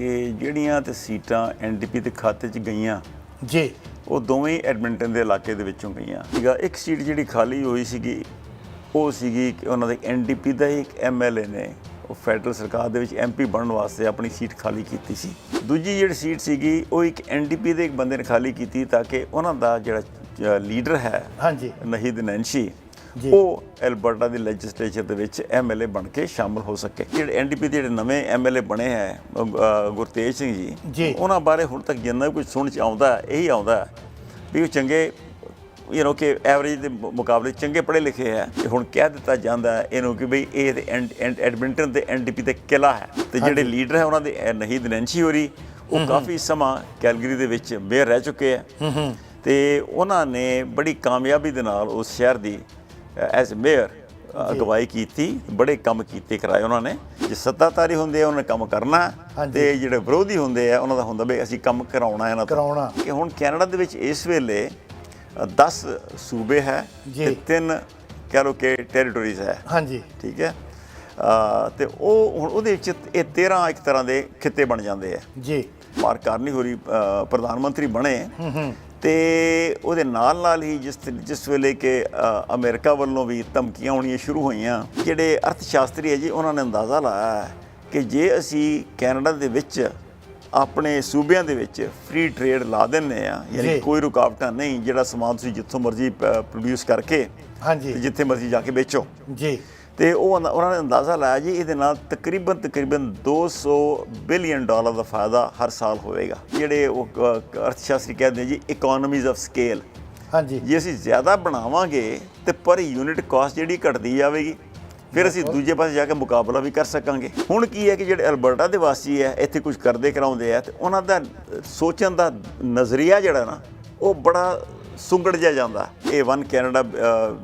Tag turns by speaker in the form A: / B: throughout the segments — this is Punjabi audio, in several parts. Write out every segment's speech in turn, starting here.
A: ਕਿ ਜਿਹੜੀਆਂ ਤੇ ਸੀਟਾਂ ਐਨਡੀਪੀ ਦੇ ਖਾਤੇ 'ਚ ਗਈਆਂ
B: ਜੀ।
A: ਉਹ ਦੋਵੇਂ ਐਡਮਿੰਟਨ ਦੇ ਇਲਾਕੇ ਦੇ ਵਿੱਚੋਂ ਗਈਆਂ। ਸੀਗਾ ਇੱਕ ਸੀਟ ਜਿਹੜੀ ਖਾਲੀ ਹੋਈ ਸੀਗੀ ਉਹ ਸੀਗੀ ਕਿ ਉਹਨਾਂ ਦੇ ਐਨਡੀਪੀ ਦਾ ਇੱਕ ਐਮਐਲਏ ਨੇ ਉਹ ਫੈਡਰਲ ਸਰਕਾਰ ਦੇ ਵਿੱਚ ਐਮਪੀ ਬਣਨ ਵਾਸਤੇ ਆਪਣੀ ਸੀਟ ਖਾਲੀ ਕੀਤੀ ਸੀ। ਦੂਜੀ ਜਿਹੜੀ ਸੀਟ ਸੀਗੀ ਉਹ ਇੱਕ ਐਨਡੀਪੀ ਦੇ ਇੱਕ ਬੰਦੇ ਨੇ ਖਾਲੀ ਕੀਤੀ ਤਾਂ ਕਿ ਉਹਨਾਂ ਦਾ ਜਿਹੜਾ ਲੀਡਰ ਹੈ
B: ਹਾਂਜੀ।
A: ਨਹੀਦ ਨੈਂਸ਼ੀ। ਉਹ ਐਲਬਰਟਾ ਦੀ ਲੈਜਿਸਲੇਚਰ ਦੇ ਵਿੱਚ ਐਮਐਲਏ ਬਣ ਕੇ ਸ਼ਾਮਲ ਹੋ ਸਕੇ। ਜਿਹੜੇ ਐਨਡੀਪੀ ਦੇ ਜਿਹੜੇ ਨਵੇਂ ਐਮਐਲਏ ਬਣੇ ਹੈ ਗੁਰਤੇਜ ਸਿੰਘ
B: ਜੀ।
A: ਉਹਨਾਂ ਬਾਰੇ ਹੁਣ ਤੱਕ ਜਿੰਨਾ ਵੀ ਕੁਝ ਸੁਣ ਚ ਆਉਂਦਾ ਹੈ, ਇਹੀ ਆਉਂਦਾ ਵੀ ਉਹ ਚੰਗੇ ਯੂ نو ਕਿ ਐਵਰੇਜ ਦੇ ਮੁਕਾਬਲੇ ਚੰਗੇ ਪੜ੍ਹੇ ਲਿਖੇ ਹੈ। ਤੇ ਹੁਣ ਕਹਿ ਦਿੱਤਾ ਜਾਂਦਾ ਹੈ ਇਹਨੂੰ ਕਿ ਬਈ ਇਹ ਤੇ ਐਂਡ- ਐਂਡ- ਐਡਮਿੰਟਨ ਤੇ ਐਨਡੀਪੀ ਤੇ ਕਿਲਾ ਹੈ। ਤੇ ਜਿਹੜੇ ਲੀਡਰ ਹੈ ਉਹਨਾਂ ਦੇ ਨਹੀਦ ਨੈਂਸ਼ੀ ਹੋਰੀ ਉਹ ਕਾਫੀ ਸਮਾਂ ਕੈਲਗਰੀ ਦੇ ਵਿੱਚ ਮੇਅਰ ਰਹਿ ਚੁੱਕੇ ਹੈ। ਤੇ ਉਹਨਾਂ ਨੇ ਬੜੀ ਕਾਮਯਾਬੀ ਦੇ ਨਾਲ ਉਸ ਸ਼ਹਿਰ ਦੀ ਐਜ਼ ਮੇਅਰ ਅਗਵਾਈ ਕੀਤੀ ਬੜੇ ਕੰਮ ਕੀਤੇ ਕਰਾਏ ਉਹਨਾਂ ਨੇ। ਜੇ ਸੱਤਾਧਾਰੀ ਹੁੰਦੇ ਆ ਉਹਨਾਂ ਨੇ ਕੰਮ ਕਰਨਾ। ਤੇ ਜਿਹੜੇ ਵਿਰੋਧੀ ਹੁੰਦੇ ਆ ਉਹਨਾਂ ਦਾ ਹੁੰਦਾ ਵੀ ਅਸੀਂ ਕੰਮ ਕਰਾਉਣਾ ਇਹਨਾਂ ਤੋਂ।
B: ਕਰਾਉਣਾ।
A: ਕਿ ਹੁਣ ਕੈਨੇਡਾ ਦੇ ਵਿੱਚ ਇਸ ਵੇਲੇ 10 ਸੂਬੇ ਹੈ। ਤੇ ਤਿੰਨ ਕਹਿ ਲਓ ਕਿ ਟੈਰੀਟੋਰੀਜ਼ ਹੈ।
B: ਹਾਂਜੀ।
A: ਠੀਕ ਹੈ? ਤੇ ਉਹ ਹੁਣ ਉਹਦੇ ਵਿੱਚ ਇਹ 13 ਇੱਕ ਤਰ੍ਹਾਂ ਦੇ ਖਿੱਤੇ ਬਣ ਜਾਂਦੇ ਆ।
B: ਜੀ।
A: ਮਾਰਕ ਕਾਰਨੀ ਹੋਰੀ ਅ, ਪ੍ਰਧਾਨ ਮੰਤਰੀ ਬਣੇ। ਤੇ ਉਹਦੇ ਨਾਲ ਨਾਲ ਹੀ ਜਿਸ ਜਿਸ ਵੇਲੇ ਕਿ ਅਮਰੀਕਾ ਵੱਲੋਂ ਵੀ ਧਮਕੀਆਂ ਆਉਣੀਆਂ ਸ਼ੁਰੂ ਹੋਈਆਂ ਜਿਹੜੇ ਅਰਥ ਸ਼ਾਸਤਰੀ ਹੈ ਜੀ ਉਹਨਾਂ ਨੇ ਅੰਦਾਜ਼ਾ ਲਾਇਆ ਕਿ ਜੇ ਅਸੀਂ ਕੈਨੇਡਾ ਦੇ ਵਿੱਚ ਆਪਣੇ ਸੂਬਿਆਂ ਦੇ ਵਿੱਚ ਫ੍ਰੀ ਟ੍ਰੇਡ ਲਾ ਦਿੰਨੇ ਆ ਯਾਨੀ। ਕੋਈ ਰੁਕਾਵਟਾਂ ਨਹੀਂ ਜਿਹੜਾ ਸਮਾਨ ਤੁਸੀਂ ਜਿੱਥੋਂ ਮਰਜ਼ੀ ਪ੍ਰੋਡਿਊਸ ਕਰਕੇ
B: ਹਾਂਜੀ।
A: ਜਿੱਥੇ ਮਰਜ਼ੀ ਜਾ ਕੇ ਵੇਚੋ।
B: ਜੀ।
A: ਤੇ ਉਹ ਉਹਨਾਂ ਨੇ ਅੰਦਾਜ਼ਾ ਲਾਇਆ ਜੀ ਇਹਦੇ ਨਾਲ ਤਕਰੀਬਨ ਤਕਰੀਬਨ 200 ਬਿਲੀਅਨ ਡਾਲਰ ਦਾ ਫਾਇਦਾ ਹਰ ਸਾਲ ਹੋਵੇਗਾ। ਜਿਹੜੇ ਉਹ ਅਰਥਸ਼ਾਸਤਰੀ ਕਹਿੰਦੇ ਜੀ ਇਕਨੋਮੀਜ਼ ਆਫ ਸਕੇਲ
B: ਹਾਂਜੀ।
A: ਜੇ ਅਸੀਂ ਜ਼ਿਆਦਾ ਬਣਾਵਾਂਗੇ ਤੇ ਪਰ ਯੂਨਿਟ ਕਾਸਟ ਜਿਹੜੀ ਘਟਦੀ ਜਾਵੇਗੀ ਫਿਰ ਅਸੀਂ ਦੂਜੇ ਪਾਸੇ ਜਾ ਕੇ ਮੁਕਾਬਲਾ ਵੀ ਕਰ ਸਕਾਂਗੇ। ਹੁਣ ਕੀ ਹੈ ਕਿ ਜਿਹੜੇ ਅਲਬਰਟਾ ਦੇ ਵਾਸੀ ਹੈ ਇੱਥੇ ਕੁਝ ਕਰਦੇ ਕਰਾਉਂਦੇ ਆ ਤੇ ਉਹਨਾਂ ਦਾ ਸੋਚਣ ਦਾ ਨਜ਼ਰੀਆ ਜਿਹੜਾ ਨਾ ਉਹ ਬੜਾ ਸੁੰਗੜ ਜਿਹਾ ਜਾਂਦਾ। ਇਹ ਵਨ ਕੈਨੇਡਾ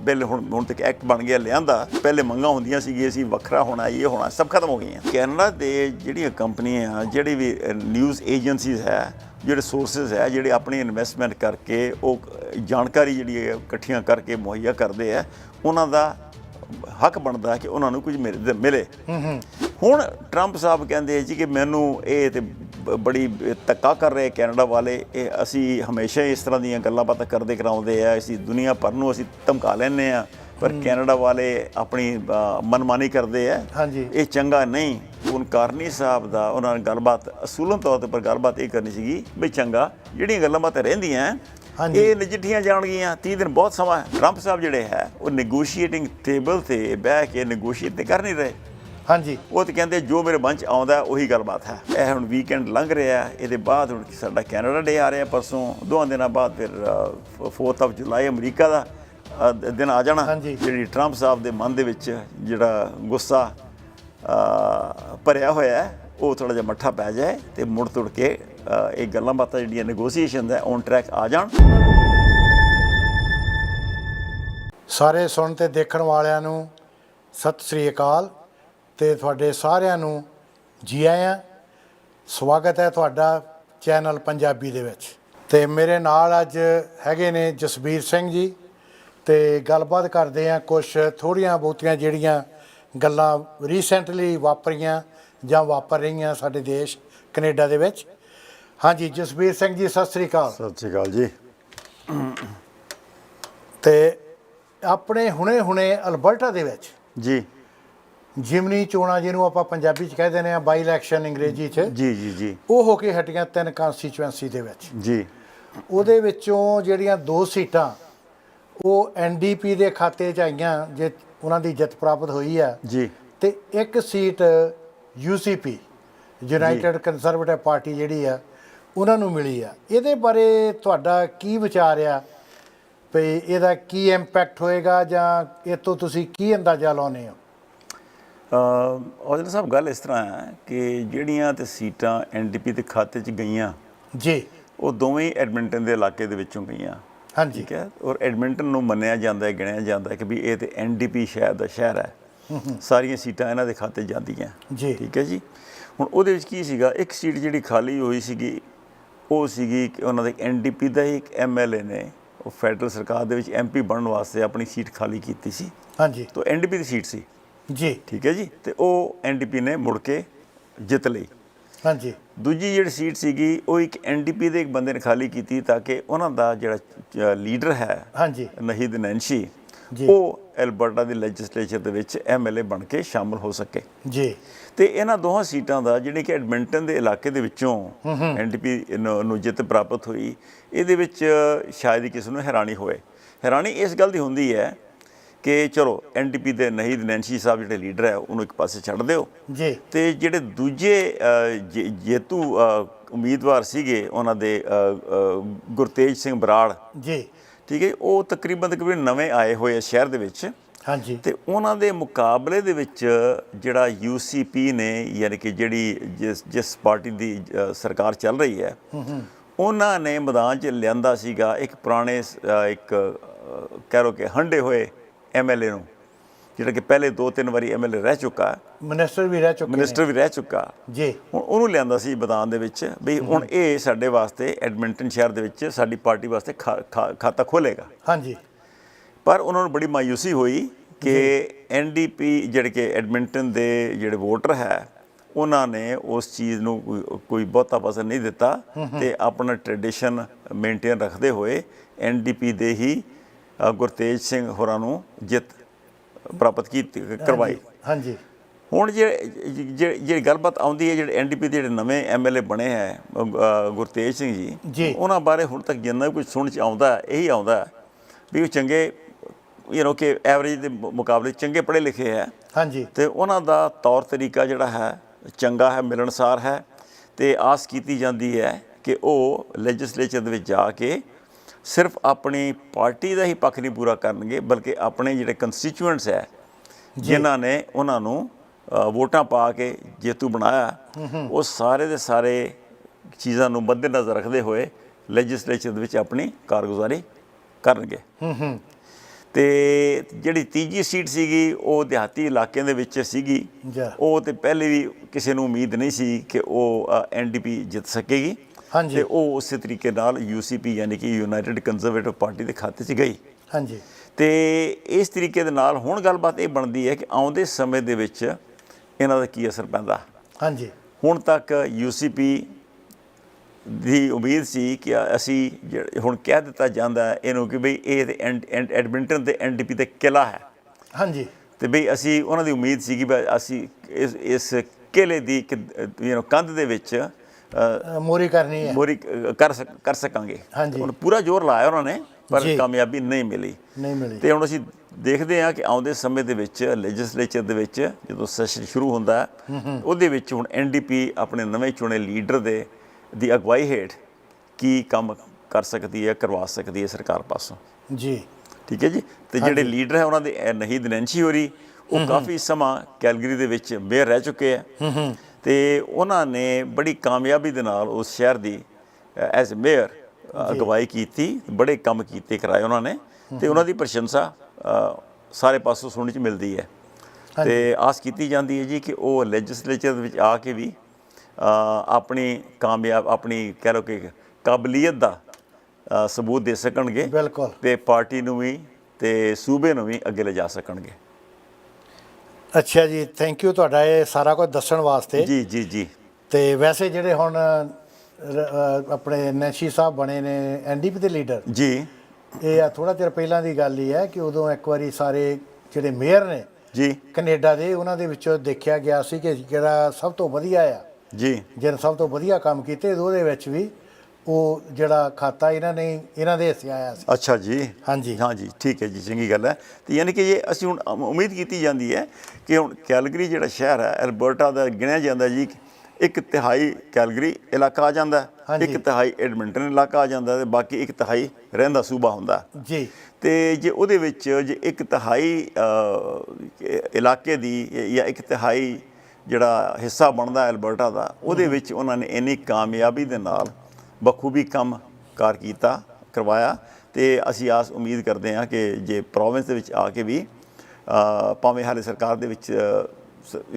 A: ਬਿੱਲ ਹੁਣ ਹੁਣ ਤੱਕ ਐਕਟ ਬਣ ਗਿਆ ਲਿਆਂਦਾ। ਪਹਿਲੇ ਮੰਗਾਂ ਹੁੰਦੀਆਂ ਸੀ ਅਸੀਂ ਵੱਖਰਾ ਹੋਣਾ ਇਹ ਹੋਣਾ ਸਭ ਖਤਮ ਹੋ ਗਈਆਂ। ਕੈਨੇਡਾ ਦੇ ਜਿਹੜੀਆਂ ਕੰਪਨੀਆਂ ਜਿਹੜੀ ਵੀ ਨਿਊਜ਼ ਏਜੰਸੀਜ਼ ਹੈ ਜਿਹੜੇ ਸੋਰਸਸ ਹੈ ਜਿਹੜੇ ਆਪਣੀ ਇਨਵੈਸਟਮੈਂਟ ਕਰਕੇ ਉਹ ਜਾਣਕਾਰੀ ਜਿਹੜੀ ਹੈ ਇਕੱਠੀਆਂ ਕਰਕੇ ਮੁਹੱਈਆ ਕਰਦੇ ਆ ਉਹਨਾਂ ਦਾ ਹੱਕ ਬਣਦਾ ਹੈ ਕਿ ਉਹਨਾਂ ਨੂੰ ਕੁਝ ਮਿਲ- ਹੁਣ ਟਰੰਪ ਸਾਹਿਬ ਕਹਿੰਦੇ ਜੀ ਕਿ ਮੈਨੂੰ ਇਹ ਤੇ ਬੜੀ ਧੱਕਾ ਕਰ ਰਹੇ ਕੈਨੇਡਾ ਵਾਲੇ। ਇਹ ਅਸੀਂ ਹਮੇਸ਼ਾ ਇਸ ਤਰ੍ਹਾਂ ਦੀਆਂ ਗੱਲਾਂ ਬਾਤਾਂ ਕਰਦੇ ਕਰਾਉਂਦੇ ਆ। ਅਸੀਂ ਦੁਨੀਆ ਭਰ ਨੂੰ ਅਸੀਂ ਧਮਕਾ ਲੈਂਦੇ ਆ ਪਰ ਕੈਨੇਡਾ ਵਾਲੇ ਆਪਣੀ ਮਨਮਾਨੀ ਕਰਦੇ ਆ।
B: ਹਾਂਜੀ।
A: ਇਹ ਚੰਗਾ ਨਹੀਂ। ਹੁਣ ਕਾਰਨੀ ਸਾਹਿਬ ਦਾ ਉਹਨਾਂ ਨੇ ਗੱਲਬਾਤ ਅਸੂਲਨ ਤੌਰ ਤੇ ਪਰ ਗੱਲਬਾਤ ਇਹ ਕਰਨੀ ਸੀਗੀ ਵੀ ਚੰਗਾ ਜਿਹੜੀਆਂ ਗੱਲਾਂ ਬਾਤਾਂ ਰਹਿੰਦੀਆਂ। ਇਹ ਨਜਿੱਠੀਆਂ ਜਾਣਗੀਆਂ। 30 ਦਿਨ ਬਹੁਤ ਸਮਾਂ ਟਰੰਪ ਸਾਹਿਬ ਜਿਹੜੇ ਹੈ ਉਹ ਨੈਗੋਸ਼ੀਏਟਿੰਗ ਟੇਬਲ ਤੇ ਬਹਿ ਕੇ ਨੈਗੋਸ਼ੀਏਟ ਤੇ ਕਰ ਨਹੀਂ ਰਹੇ।
B: ਹਾਂਜੀ।
A: ਉਹ ਤੇ ਕਹਿੰਦੇ ਜੋ ਮੇਰੇ ਮਨ ਚ ਆਉਂਦਾ ਉਹੀ ਗੱਲਬਾਤ ਹੈ। ਇਹ ਹੁਣ ਵੀਕਐਂਡ ਲੰਘ ਰਿਹਾ ਹੈ, ਇਹਦੇ ਬਾਅਦ ਹੁਣ ਸਾਡਾ ਕੈਨੇਡਾ ਡੇ ਆ ਰਿਹਾ ਪਰਸੋਂ। ਦੋਹਾਂ ਦਿਨਾਂ ਬਾਅਦ ਫਿਰ 4th ਆਫ ਜੁਲਾਈ ਅਮਰੀਕਾ ਦਾ ਦਿਨ ਆ ਜਾਣਾ। ਜਿਹੜੀ ਟਰੰਪ ਸਾਹਿਬ ਦੇ ਮਨ ਦੇ ਵਿੱਚ ਜਿਹੜਾ ਗੁੱਸਾ ਭਰਿਆ ਹੋਇਆ ਹੈ ਉਹ ਥੋੜਾ ਜਿਹਾ ਮੱਠਾ ਪੈ ਜਾਏ ਤੇ ਮੁੜ ਤੁੜ ਕੇ ਇਹ ਗੱਲਾਂ ਬਾਤਾਂ ਜਿਹੜੀਆਂ ਨੈਗੋਸੀਏਸ਼ਨ ਦਾ ਔਨ ਟਰੈਕ ਆ ਜਾਣ।
B: ਸਾਰੇ ਸੁਣ ਤੇ ਦੇਖਣ ਵਾਲਿਆਂ ਨੂੰ ਸਤਿ ਸ੍ਰੀ ਅਕਾਲ। ਤੇ ਤੁਹਾਡੇ ਸਾਰਿਆਂ ਨੂੰ ਜੀ ਆਇਆਂ। ਸਵਾਗਤ ਹੈ ਤੁਹਾਡਾ ਚੈਨਲ ਪੰਜਾਬੀ ਦੇ ਵਿੱਚ। ਤੇ ਮੇਰੇ ਨਾਲ ਅੱਜ ਹੈਗੇ ਨੇ ਜਸਬੀਰ ਸਿੰਘ ਜੀ। ਤੇ ਗੱਲਬਾਤ ਕਰਦੇ ਆ ਕੁਝ ਥੋੜੀਆਂ ਬਹੁਤੀਆਂ ਜਿਹੜੀਆਂ ਗੱਲਾਂ ਰੀਸੈਂਟਲੀ ਵਾਪਰੀਆਂ ਜਾਂ ਵਾਪਰ ਰਹੀਆਂ ਸਾਡੇ ਦੇਸ਼ ਕੈਨੇਡਾ ਦੇ ਵਿੱਚ। ਹਾਂਜੀ ਜਸਬੀਰ ਸਿੰਘ ਜੀ ਸਤਿ ਸ੍ਰੀ ਅਕਾਲ।
A: ਸਤਿ ਸ਼੍ਰੀ ਅਕਾਲ ਜੀ।
B: ਤੇ ਆਪਣੇ ਹੁਣੇ-ਹੁਣੇ ਅਲਬਰਟਾ ਦੇ ਵਿੱਚ
A: ਜੀ।
B: ਜਿਮਨੀ ਚੋਣਾਂ ਜਿਹਨੂੰ ਆਪਾਂ ਪੰਜਾਬੀ ਚ ਕਹਿ ਦਿੰਦੇ ਆ ਬਾਈ ਇਲੈਕਸ਼ਨ ਅੰਗਰੇਜ਼ੀ ਚ
A: ਜੀ ਜੀ ਜੀ।
B: ਉਹ ਹੋ ਕੇ ਹਟੀਆਂ ਤਿੰਨ ਕਨਸਟੀਚੁਐਂਸੀ ਦੇ ਵਿੱਚ।
A: ਜੀ।
B: ਉਹਦੇ ਵਿੱਚੋਂ ਜਿਹੜੀਆਂ ਦੋ ਸੀਟਾਂ ਉਹ ਐਨਡੀਪੀ ਦੇ ਖਾਤੇ ਚ ਆਈਆਂ ਜੇ ਉਹਨਾਂ ਦੀ ਜਿੱਤ ਪ੍ਰਾਪਤ ਹੋਈ ਆ।
A: ਜੀ।
B: ਤੇ ਇੱਕ seat UCP United Conservative Party ਜਿਹੜੀ ਆ ਉਹਨਾਂ ਨੂੰ ਮਿਲੀ ਆ। ਇਹਦੇ ਬਾਰੇ ਤੁਹਾਡਾ ਕੀ ਵਿਚਾਰ ਆ? ਵੀ ਇਹਦਾ ਕੀ ਇੰਪੈਕਟ ਹੋਏਗਾ ਜਾਂ ਇਹ ਤੋਂ ਤੁਸੀਂ ਕੀ ਅੰਦਾਜ਼ਾ ਲਾਉਨੇ ਹੋ?
A: ਔਜਲਾ ਸਾਹਿਬ ਗੱਲ ਇਸ ਤਰ੍ਹਾਂ ਹੈ ਕਿ ਜਿਹੜੀਆਂ ਤੇ ਸੀਟਾਂ ਐਨਡੀਪੀ ਦੇ ਖਾਤੇ 'ਚ ਗਈਆਂ
B: ਜੀ।
A: ਉਹ ਦੋਵੇਂ ਐਡਮਿੰਟਨ ਦੇ ਇਲਾਕੇ ਦੇ ਵਿੱਚੋਂ ਗਈਆਂ।
B: ਹਾਂਜੀ।
A: ਠੀਕ ਹੈ? ਔਰ ਐਡਮਿੰਟਨ ਨੂੰ ਮੰਨਿਆ ਜਾਂਦਾ ਹੈ ਗਿਣਿਆ ਜਾਂਦਾ ਹੈ ਕਿ ਵੀ ਇਹ ਤੇ ਐਨਡੀਪੀ ਸ਼ਹਿਰ ਦਾ ਸ਼ਹਿਰ ਹੈ। ਸਾਰੀਆਂ ਸੀਟਾਂ ਇਹਨਾਂ ਦੇ ਖਾਤੇ ਜਾਂਦੀਆਂ।
B: ਜੀ।
A: ਠੀਕ ਹੈ ਜੀ? ਹੁਣ ਉਹਦੇ ਵਿੱਚ ਕੀ ਸੀਗਾ? ਇੱਕ ਸੀਟ ਜਿਹੜੀ ਖਾਲੀ ਹੋਈ ਸੀਗੀ ਉਹ ਸੀਗੀ ਕਿ ਉਹਨਾਂ ਦੇ ਐਨਡੀਪੀ ਦਾ ਹੀ ਇੱਕ ਐਮਐਲਏ ਨੇ ਉਹ ਫੈਡਰਲ ਸਰਕਾਰ ਦੇ ਵਿੱਚ ਐਮਪੀ ਬਣਨ ਵਾਸਤੇ ਆਪਣੀ ਸੀਟ ਖਾਲੀ ਕੀਤੀ ਸੀ।
B: ਹਾਂਜੀ।
A: ਤਾਂ ਐਨਡੀਪੀ ਦੀ ਸੀਟ ਸੀ।
B: ਜੀ।
A: ਠੀਕ ਹੈ ਜੀ? ਤੇ ਉਹ ਐਨਡੀਪੀ ਨੇ ਮੁੜ ਕੇ ਜਿੱਤ ਲਈ।
B: ਹਾਂਜੀ।
A: ਦੂਜੀ ਜਿਹੜੀ ਸੀਟ ਸੀਗੀ ਉਹ ਇੱਕ ਐਨਡੀਪੀ ਦੇ ਇੱਕ ਬੰਦੇ ਨੇ ਖਾਲੀ ਕੀਤੀ ਤਾਂ ਕਿ ਉਹਨਾਂ ਦਾ ਜਿਹੜਾ ਲੀਡਰ ਹੈ
B: ਹਾਂਜੀ।
A: ਨਹੀਦ ਨੈਂਸ਼ੀ
B: ਜੀ।
A: ਉਹ ਐਲਬਰਟਾ ਦੀ ਲੈਜਿਸਲੇਚਰ ਦੇ ਵਿੱਚ ਐਮਐਲਏ ਬਣ ਕੇ ਸ਼ਾਮਲ ਹੋ ਸਕੇ।
B: ਜੀ।
A: ਤੇ ਇਹਨਾਂ ਦੋਹਾਂ ਸੀਟਾਂ ਦਾ ਜਿਹੜੇ ਕਿ ਐਡਮਿੰਟਨ ਦੇ ਇਲਾਕੇ ਦੇ ਵਿੱਚੋਂ ਐਨਡੀਪੀ ਨੂੰ ਜਿੱਤ ਪ੍ਰਾਪਤ ਹੋਈ। ਇਹਦੇ ਵਿੱਚ ਸ਼ਾਇਦ ਹੀ ਕਿਸੇ ਨੂੰ ਹੈਰਾਨੀ ਹੋਏ ਹੈਰਾਨੀ ਇਸ ਗੱਲ ਦੀ ਹੁੰਦੀ ਹੈ ਕਿ ਚਲੋ ਐਨਡੀਪੀ ਦੇ ਨਹੀਦ ਨੈਂਸ਼ੀ ਸਾਹਿਬ ਜਿਹੜੇ ਲੀਡਰ ਹੈ ਉਹਨੂੰ ਇੱਕ ਪਾਸੇ ਛੱਡ ਦਿਓ।
B: ਜੀ।
A: ਤੇ ਜਿਹੜੇ ਦੂਜੇ ਜੇਤੂ ਉਮੀਦਵਾਰ ਸੀਗੇ ਉਹਨਾਂ ਦੇ ਗੁਰਤੇਜ ਸਿੰਘ ਬਰਾੜ।
B: ਜੀ।
A: ਠੀਕ ਹੈ ਉਹ ਤਕਰੀਬਨ ਤਕਰੀਬਨ ਨਵੇਂ ਆਏ ਹੋਏ ਆ ਸ਼ਹਿਰ ਦੇ ਵਿੱਚ।
B: ਹਾਂਜੀ।
A: ਤੇ ਉਹਨਾਂ ਦੇ ਮੁਕਾਬਲੇ ਦੇ ਵਿੱਚ ਜਿਹੜਾ ਯੂਸੀਪੀ ਨੇ ਯਾਨੀ ਕਿ ਜਿਹੜੀ ਜਿਸ ਜਿਸ ਪਾਰਟੀ ਦੀ ਸਰਕਾਰ ਚੱਲ ਰਹੀ ਹੈ ਉਹਨਾਂ ਨੇ ਮੈਦਾਨ 'ਚ ਲਿਆਂਦਾ ਸੀਗਾ ਇੱਕ ਪੁਰਾਣੇ ਇੱਕ ਕਹਿ ਲਓ ਕਿ ਹੰਡੇ ਹੋਏ ਐਮਐਲਏ ਨੂੰ ਜਿਹੜਾ ਕਿ ਪਹਿਲੇ ਦੋ ਤਿੰਨ ਵਾਰੀ ਐਮਐਲਏ ਰਹਿ ਚੁੱਕਾ
B: ਮਿਨਿਸਟਰ ਵੀ ਰਹਿ ਚੁੱਕੇ
A: ਮਿਨਿਸਟਰ ਵੀ ਰਹਿ ਚੁੱਕਾ।
B: ਜੀ।
A: ਹੁਣ ਉਹਨੂੰ ਲਿਆਂਦਾ ਸੀ ਮੈਦਾਨ ਦੇ ਵਿੱਚ ਵੀ ਹੁਣ ਇਹ ਸਾਡੇ ਵਾਸਤੇ ਐਡਮਿੰਟਨ ਸ਼ਹਿਰ ਦੇ ਵਿੱਚ ਸਾਡੀ ਪਾਰਟੀ ਵਾਸਤੇ ਖਾਤਾ ਖੋਲੇਗਾ
B: ਹਾਂਜੀ।
A: ਪਰ ਉਹਨਾਂ ਨੂੰ ਬੜੀ ਮਾਯੂਸੀ ਹੋਈ ਕਿ ਐਨਡੀਪੀ ਜਿਹੜੇ ਕਿ ਐਡਮਿੰਟਨ ਦੇ ਜਿਹੜੇ ਵੋਟਰ ਹੈ ਉਹਨਾਂ ਨੇ ਉਸ ਚੀਜ਼ ਨੂੰ ਕੋਈ- ਬਹੁਤਾ ਪਸੰਦ ਨਹੀਂ ਦਿੱਤਾ ਤੇ ਆਪਣਾ ਟ੍ਰੈਡੀਸ਼ਨ ਮੇਨਟੇਨ ਰੱਖਦੇ ਹੋਏ ਐਨਡੀਪੀ ਦੇ ਹੀ ਗੁਰਤੇਜ ਸਿੰਘ ਹੋਰਾਂ ਨੂੰ ਜਿੱਤ ਪ੍ਰਾਪਤ ਕੀਤੀ ਕਰਵਾਈ।
B: ਹਾਂਜੀ।
A: ਹੁਣ ਜਿਹੜੇ ਜਿਹੜੇ- ਗੱਲਬਾਤ ਆਉਂਦੀ ਹੈ ਜਿਹੜੇ ਐਨਡੀਪੀ ਦੇ ਜਿਹੜੇ ਨਵੇਂ ਐਮਐਲਏ ਬਣੇ ਹੈ ਗੁਰਤੇਜ ਸਿੰਘ
B: ਜੀ।
A: ਉਹਨਾਂ ਬਾਰੇ ਹੁਣ ਤੱਕ ਜਿੰਨਾ ਕੁਝ ਸੁਣਨ ਚ ਆਉਂਦਾ ਹੈ, ਇਹੀ ਆਉਂਦਾ ਵੀ ਉਹ ਚੰਗੇ ਯੂ نو ਕਿ ਐਵਰੇਜ ਦੇ ਮੁਕਾਬਲੇ ਚੰਗੇ ਪੜ੍ਹੇ ਲਿਖੇ ਹੈ।
B: ਹਾਂਜੀ।
A: ਤੇ ਉਹਨਾਂ ਦਾ ਤੌਰ ਤਰੀਕਾ ਜਿਹੜਾ ਹੈ ਚੰਗਾ ਹੈ ਮਿਲਣਸਾਰ ਹੈ ਤੇ ਆਸ ਕੀਤੀ ਜਾਂਦੀ ਹੈ ਕਿ ਉਹ ਲੈਜਿਸਲੇਚਰ ਦੇ ਵਿੱਚ ਜਾ ਕੇ ਸਿਰਫ ਆਪਣੀ ਪਾਰਟੀ ਦਾ ਹੀ ਪੱਖ ਨਹੀਂ ਪੂਰਾ ਕਰਨਗੇ ਬਲਕਿ ਆਪਣੇ ਜਿਹੜੇ ਕੰਸਟੀਚੁਐਂਟਸ ਹੈ ਜਿਨ੍ਹਾਂ ਨੇ ਉਹਨਾਂ ਨੂੰ ਵੋਟਾਂ ਪਾ ਕੇ ਜੇਤੂ ਬਣਾਇਆ ਉਹ ਸਾਰੇ ਦੇ ਸਾਰੇ ਚੀਜ਼ਾਂ ਨੂੰ ਮੱਦੇਨਜ਼ਰ ਰੱਖਦੇ ਹੋਏ ਲੈਜਿਸਲੇਚਰ ਦੇ ਵਿੱਚ ਆਪਣੀ ਕਾਰਗੁਜ਼ਾਰੀ ਕਰਨਗੇ। ਤੇ ਜਿਹੜੀ ਤੀਜੀ ਸੀਟ ਸੀਗੀ ਉਹ ਦਿਹਾਤੀ ਇਲਾਕਿਆਂ ਦੇ ਵਿੱਚ ਸੀਗੀ। ਉਹ ਤੇ ਪਹਿਲੇ ਵੀ ਕਿਸੇ ਨੂੰ ਉਮੀਦ ਨਹੀਂ ਸੀ ਕਿ ਉਹ ਐਨਡੀਪੀ ਜਿੱਤ ਸਕੇਗੀ। ਤੇ ਉਹ ਉਸੇ ਤਰੀਕੇ ਨਾਲ ਯੂਸੀਪੀ ਯਾਨੀ ਕਿ ਯੂਨਾਈਟਿਡ ਕੰਜ਼ਰਵੇਟਿਵ ਪਾਰਟੀ ਦੇ ਖਾਤੇ 'ਚ ਗਈ।
B: ਹਾਂਜੀ।
A: ਤੇ ਇਸ ਤਰੀਕੇ ਦੇ ਨਾਲ ਹੁਣ ਗੱਲਬਾਤ ਇਹ ਬਣਦੀ ਹੈ ਕਿ ਆਉਂਦੇ ਸਮੇਂ ਦੇ ਵਿੱਚ ਇਹਨਾਂ ਦਾ ਕੀ ਅਸਰ ਪੈਂਦਾ।
B: ਹਾਂਜੀ।
A: ਹੁਣ ਤੱਕ ਯੂਸੀਪੀ ਦੀ ਉਮੀਦ ਸੀ ਕਿ ਅਸੀਂ ਹੁਣ ਕਹਿ ਦਿੱਤਾ ਜਾਂਦਾ ਇਹਨੂੰ ਕਿ ਬਈ ਇਹ ਤੇ ਐਡ- ਐਡ- ਐਡਮਿੰਟਨ ਦੇ ਐਨਡੀਪੀ ਦਾ ਕਿਲਾ ਹੈ।
B: ਹਾਂਜੀ।
A: ਤੇ ਬਈ ਅਸੀਂ ਉਹਨਾਂ ਦੀ ਉਮੀਦ ਸੀ ਕਿ ਅਸੀਂ ਇਸ ਇਸ ਕਿਲੇ ਦੀ ਯੂ نو ਕੰਧ ਦੇ ਵਿੱਚ
B: ਮੋਰੀ ਕਰਨੀ ਹੈ।
A: ਮੋਰੀ ਕਰ ਕਰ ਸਕਾਂਗੇ।
B: ਹਾਂਜੀ।
A: ਹੁਣ ਪੂਰਾ ਜ਼ੋਰ ਲਾਇਆ ਉਹਨਾਂ ਨੇ ਪਰ। ਕਾਮਯਾਬੀ ਨਹੀਂ ਮਿਲੀ।
B: ਨਹੀਂ ਮਿਲੀ।
A: ਤੇ ਹੁਣ ਅਸੀਂ ਦੇਖਦੇ ਹਾਂ ਕਿ ਆਉਂਦੇ ਸਮੇਂ ਦੇ ਵਿੱਚ ਲੈਜਿਸਲੇਚਰ ਦੇ ਵਿੱਚ ਜਦੋਂ ਸੈਸ਼ਨ ਸ਼ੁਰੂ ਹੁੰਦਾ ਉਹਦੇ ਵਿੱਚ ਹੁਣ ਐਨਡੀਪੀ ਆਪਣੇ ਨਵੇਂ ਚੁਣੇ ਲੀਡਰ ਦੇ ਦੀ ਅਗਵਾਈ ਹੇਠ ਕੀ ਕੰਮ ਕਰ ਸਕਦੀ ਹੈ ਕਰਵਾ ਸਕਦੀ ਹੈ ਸਰਕਾਰ ਪਾਸੋਂ?
B: ਜੀ।
A: ਠੀਕ ਹੈ ਜੀ? ਤੇ ਜਿਹੜੇ ਲੀਡਰ ਹੈ ਉਹਨਾਂ ਦੇ ਇਹ ਨਹੀਦ ਨੈਂਸ਼ੀ ਹੋਰੀ ਉਹ ਕਾਫੀ ਸਮਾਂ ਕੈਲਗਰੀ ਦੇ ਵਿੱਚ ਮੇਅਰ ਰਹਿ ਚੁੱਕੇ ਆ ਤੇ ਉਹਨਾਂ ਨੇ ਬੜੀ ਕਾਮਯਾਬੀ ਦੇ ਨਾਲ ਉਸ ਸ਼ਹਿਰ ਦੀ ਐਜ਼ ਮੇਅਰ ਅਗਵਾਈ ਕੀਤੀ ਬੜੇ ਕੰਮ ਕੀਤੇ ਕਰਾਏ ਉਹਨਾਂ ਨੇ ਤੇ ਉਹਨਾਂ ਦੀ ਪ੍ਰਸ਼ੰਸਾ ਸਾਰੇ ਪਾਸੋਂ ਸੁਣਨ ਚ ਮਿਲਦੀ ਹੈ। ਤੇ ਆਸ ਕੀਤੀ ਜਾਂਦੀ ਹੈ ਜੀ ਕਿ ਉਹ ਲੈਜਿਸਲੇਚਰ ਵਿੱਚ ਆ ਕੇ ਵੀ ਆਪਣੀ ਕਾਮਯਾਬ ਆਪਣੀ ਕਹਿ ਲਓ ਕਿ ਕਾਬਲੀਅਤ ਦਾ ਸਬੂਤ ਦੇ ਸਕਣਗੇ
B: ਬਿਲਕੁਲ।
A: ਤੇ ਪਾਰਟੀ ਨੂੰ ਵੀ ਤੇ ਸੂਬੇ ਨੂੰ ਵੀ ਅੱਗੇ ਲਿਜਾ ਸਕਣਗੇ।
B: ਅੱਛਾ ਜੀ ਥੈਂਕ ਯੂ ਤੁਹਾਡਾ ਇਹ ਸਾਰਾ ਕੁਝ ਦੱਸਣ ਵਾਸਤੇ।
A: ਜੀ ਜੀ ਜੀ।
B: ਤੇ ਵੈਸੇ ਜਿਹੜੇ ਹੁਣ ਆਪਣੇ ਨੈਸ਼ੀ ਸਾਹਿਬ ਬਣੇ ਨੇ ਐਨਡੀਪੀ ਦੇ ਲੀਡਰ।
A: ਜੀ।
B: ਇਹ ਆ ਥੋੜਾ ਚਿਰ ਪਹਿਲਾਂ ਦੀ ਗੱਲ ਹੀ ਹੈ ਕਿ ਉਦੋਂ ਇੱਕ ਵਾਰੀ ਸਾਰੇ ਜਿਹੜੇ ਮੇਅਰ ਨੇ
A: ਜੀ।
B: ਕੈਨੇਡਾ ਦੇ ਉਹਨਾਂ ਦੇ ਵਿੱਚੋਂ ਦੇਖਿਆ ਗਿਆ ਸੀ ਕਿ ਜਿਹੜਾ ਸਭ ਤੋਂ ਵਧੀਆ ਆ।
A: ਜੀ।
B: ਜਿਹਨੇ ਸਭ ਤੋਂ ਵਧੀਆ ਕੰਮ ਕੀਤੇ ਉਹਦੇ ਵਿੱਚ ਵੀ ਉਹ ਜਿਹੜਾ ਖਾਤਾ ਇਹਨਾਂ ਨੇ ਇਹਨਾਂ ਦੇ ਹਿੱਸੇ ਆਇਆ ਸੀ।
A: ਅੱਛਾ ਜੀ।
B: ਹਾਂਜੀ।
A: ਹਾਂ ਜੀ ਠੀਕ ਹੈ ਜੀ ਚੰਗੀ ਗੱਲ ਹੈ। ਤੇ ਯਾਨੀ ਕਿ ਇਹ ਅਸੀਂ ਹੁਣ ਉਮ- ਉਮੀਦ ਕੀਤੀ ਜਾਂਦੀ ਹੈ ਕਿ ਹੁਣ ਕੈਲਗਰੀ ਜਿਹੜਾ ਸ਼ਹਿਰ ਹੈ ਐਲਬਰਟਾ ਦਾ ਗਿਣਿਆ ਜਾਂਦਾ ਜੀ ਇੱਕ ਤਿਹਾਈ ਕੈਲਗਰੀ ਇਲਾਕਾ ਆ ਜਾਂਦਾ ਹੈ,
B: ਹਾਂਜੀ।
A: ਇੱਕ ਤਿਹਾਈ ਐਡਮਿੰਟਨ ਇਲਾਕਾ ਆ ਜਾਂਦਾ ਹੈ ਤੇ ਬਾਕੀ ਇੱਕ ਤਿਹਾਈ ਰਹਿੰਦਾ ਸੂਬਾ ਹੁੰਦਾ। ਹੈ।
B: ਜੀ।
A: ਤੇ ਜੇ ਉਹਦੇ ਵਿੱਚ ਜੇ ਇੱਕ ਤਿਹਾਈ ਅ, ਇਲਾਕੇ ਦੀ ਜਾਂ ਇੱਕ ਤਿਹਾਈ ਜਿਹੜਾ ਹਿੱਸਾ ਬਣਦਾ ਐਲਬਰਟਾ ਦਾ ਉਹਦੇ ਵਿੱਚ ਉਹਨਾਂ ਨੇ ਇੰਨੀ ਕਾਮਯਾਬੀ ਦੇ ਨਾਲ ਬਖੂਬੀ ਕੰਮ ਕਾਰ ਕੀਤਾ ਕਰਵਾਇਆ ਤੇ ਅਸੀਂ ਆਸ ਉਮੀਦ ਕਰਦੇ ਹਾਂ ਕਿ ਜੇ ਪ੍ਰੋਵਿੰਸ ਦੇ ਵਿੱਚ ਆ ਕੇ ਵੀ ਭਾਵੇਂ ਹਾਲੇ ਸਰਕਾਰ ਦੇ ਵਿੱਚ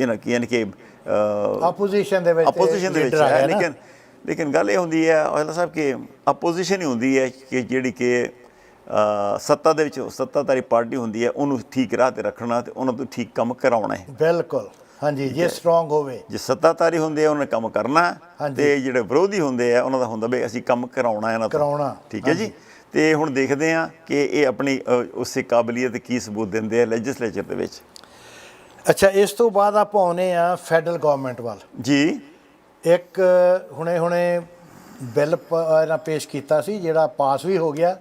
A: نو ਕੀ ਯਾਨੀ ਕਿ
B: ਆਪੋਜੀਸ਼ਨ ਦੇ ਵਿੱਚ
A: ਆਪੋਜੀਸ਼ਨ ਦੇ ਵਿੱਚ ਹੈ। ਲੇਕਿਨ ਲੇਕਿਨ ਗੱਲ ਇਹ ਹੁੰਦੀ ਹੈ ਔਜਲਾ ਸਾਹਿਬ ਕਿ ਆਪੋਜੀਸ਼ਨ ਹੀ ਹੁੰਦੀ ਹੈ ਕਿ ਜਿਹੜੀ ਕਿ ਸੱਤਾ ਦੇ ਵਿੱਚ ਸੱਤਾਧਾਰੀ ਪਾਰਟੀ ਹੁੰਦੀ ਹੈ ਉਹਨੂੰ ਠੀਕ ਰਾਹ ਤੇ ਰੱਖਣਾ ਤੇ ਉਹਨਾਂ ਤੋਂ ਠੀਕ ਕੰਮ ਕਰਾਉਣਾ ਹੈ।
B: ਬਿਲਕੁਲ। ਹਾਂਜੀ ਜੇ ਸਟਰੋਂਗ ਹੋਵੇ।
A: ਜੇ ਸੱਤਾਧਾਰੀ ਹੁੰਦੇ ਆ ਉਹਨਾਂ ਨੇ ਕੰਮ ਕਰਨਾ। ਤੇ ਜਿਹੜੇ ਵਿਰੋਧੀ ਹੁੰਦੇ ਆ ਉਹਨਾਂ ਦਾ ਹੁੰਦਾ ਵੀ ਅਸੀਂ ਕੰਮ ਕਰਾਉਣਾ ਇਹਨਾਂ ਤੋਂ।
B: ਕਰਾਉਣਾ,
A: ਠੀਕ ਹੈ ਜੀ? ਤੇ ਹੁਣ ਦੇਖਦੇ ਆ ਕਿ ਇਹ ਆਪਣੀ ਉਸੇ ਕਾਬਲੀਅਤ ਕੀ ਸਬੂਤ ਦਿੰਦੇ ਆ ਲੈਜਿਸਲੇਚਰ ਦੇ ਵਿੱਚ।
B: ਅੱਛਾ ਇਸ ਤੋਂ ਬਾਅਦ ਆਪਾਂ ਆਉਨੇ ਆ ਫੈਡਰਲ ਗਵਰਨਮੈਂਟ ਵੱਲ।
A: ਜੀ।
B: ਇੱਕ ਹੁਣੇ ਹੁਣੇ ਬਿੱਲ ਇਹਨਾਂ ਪੇਸ਼ ਕੀਤਾ ਸੀ ਜਿਹੜਾ ਪਾਸ ਵੀ ਹੋ ਗਿਆ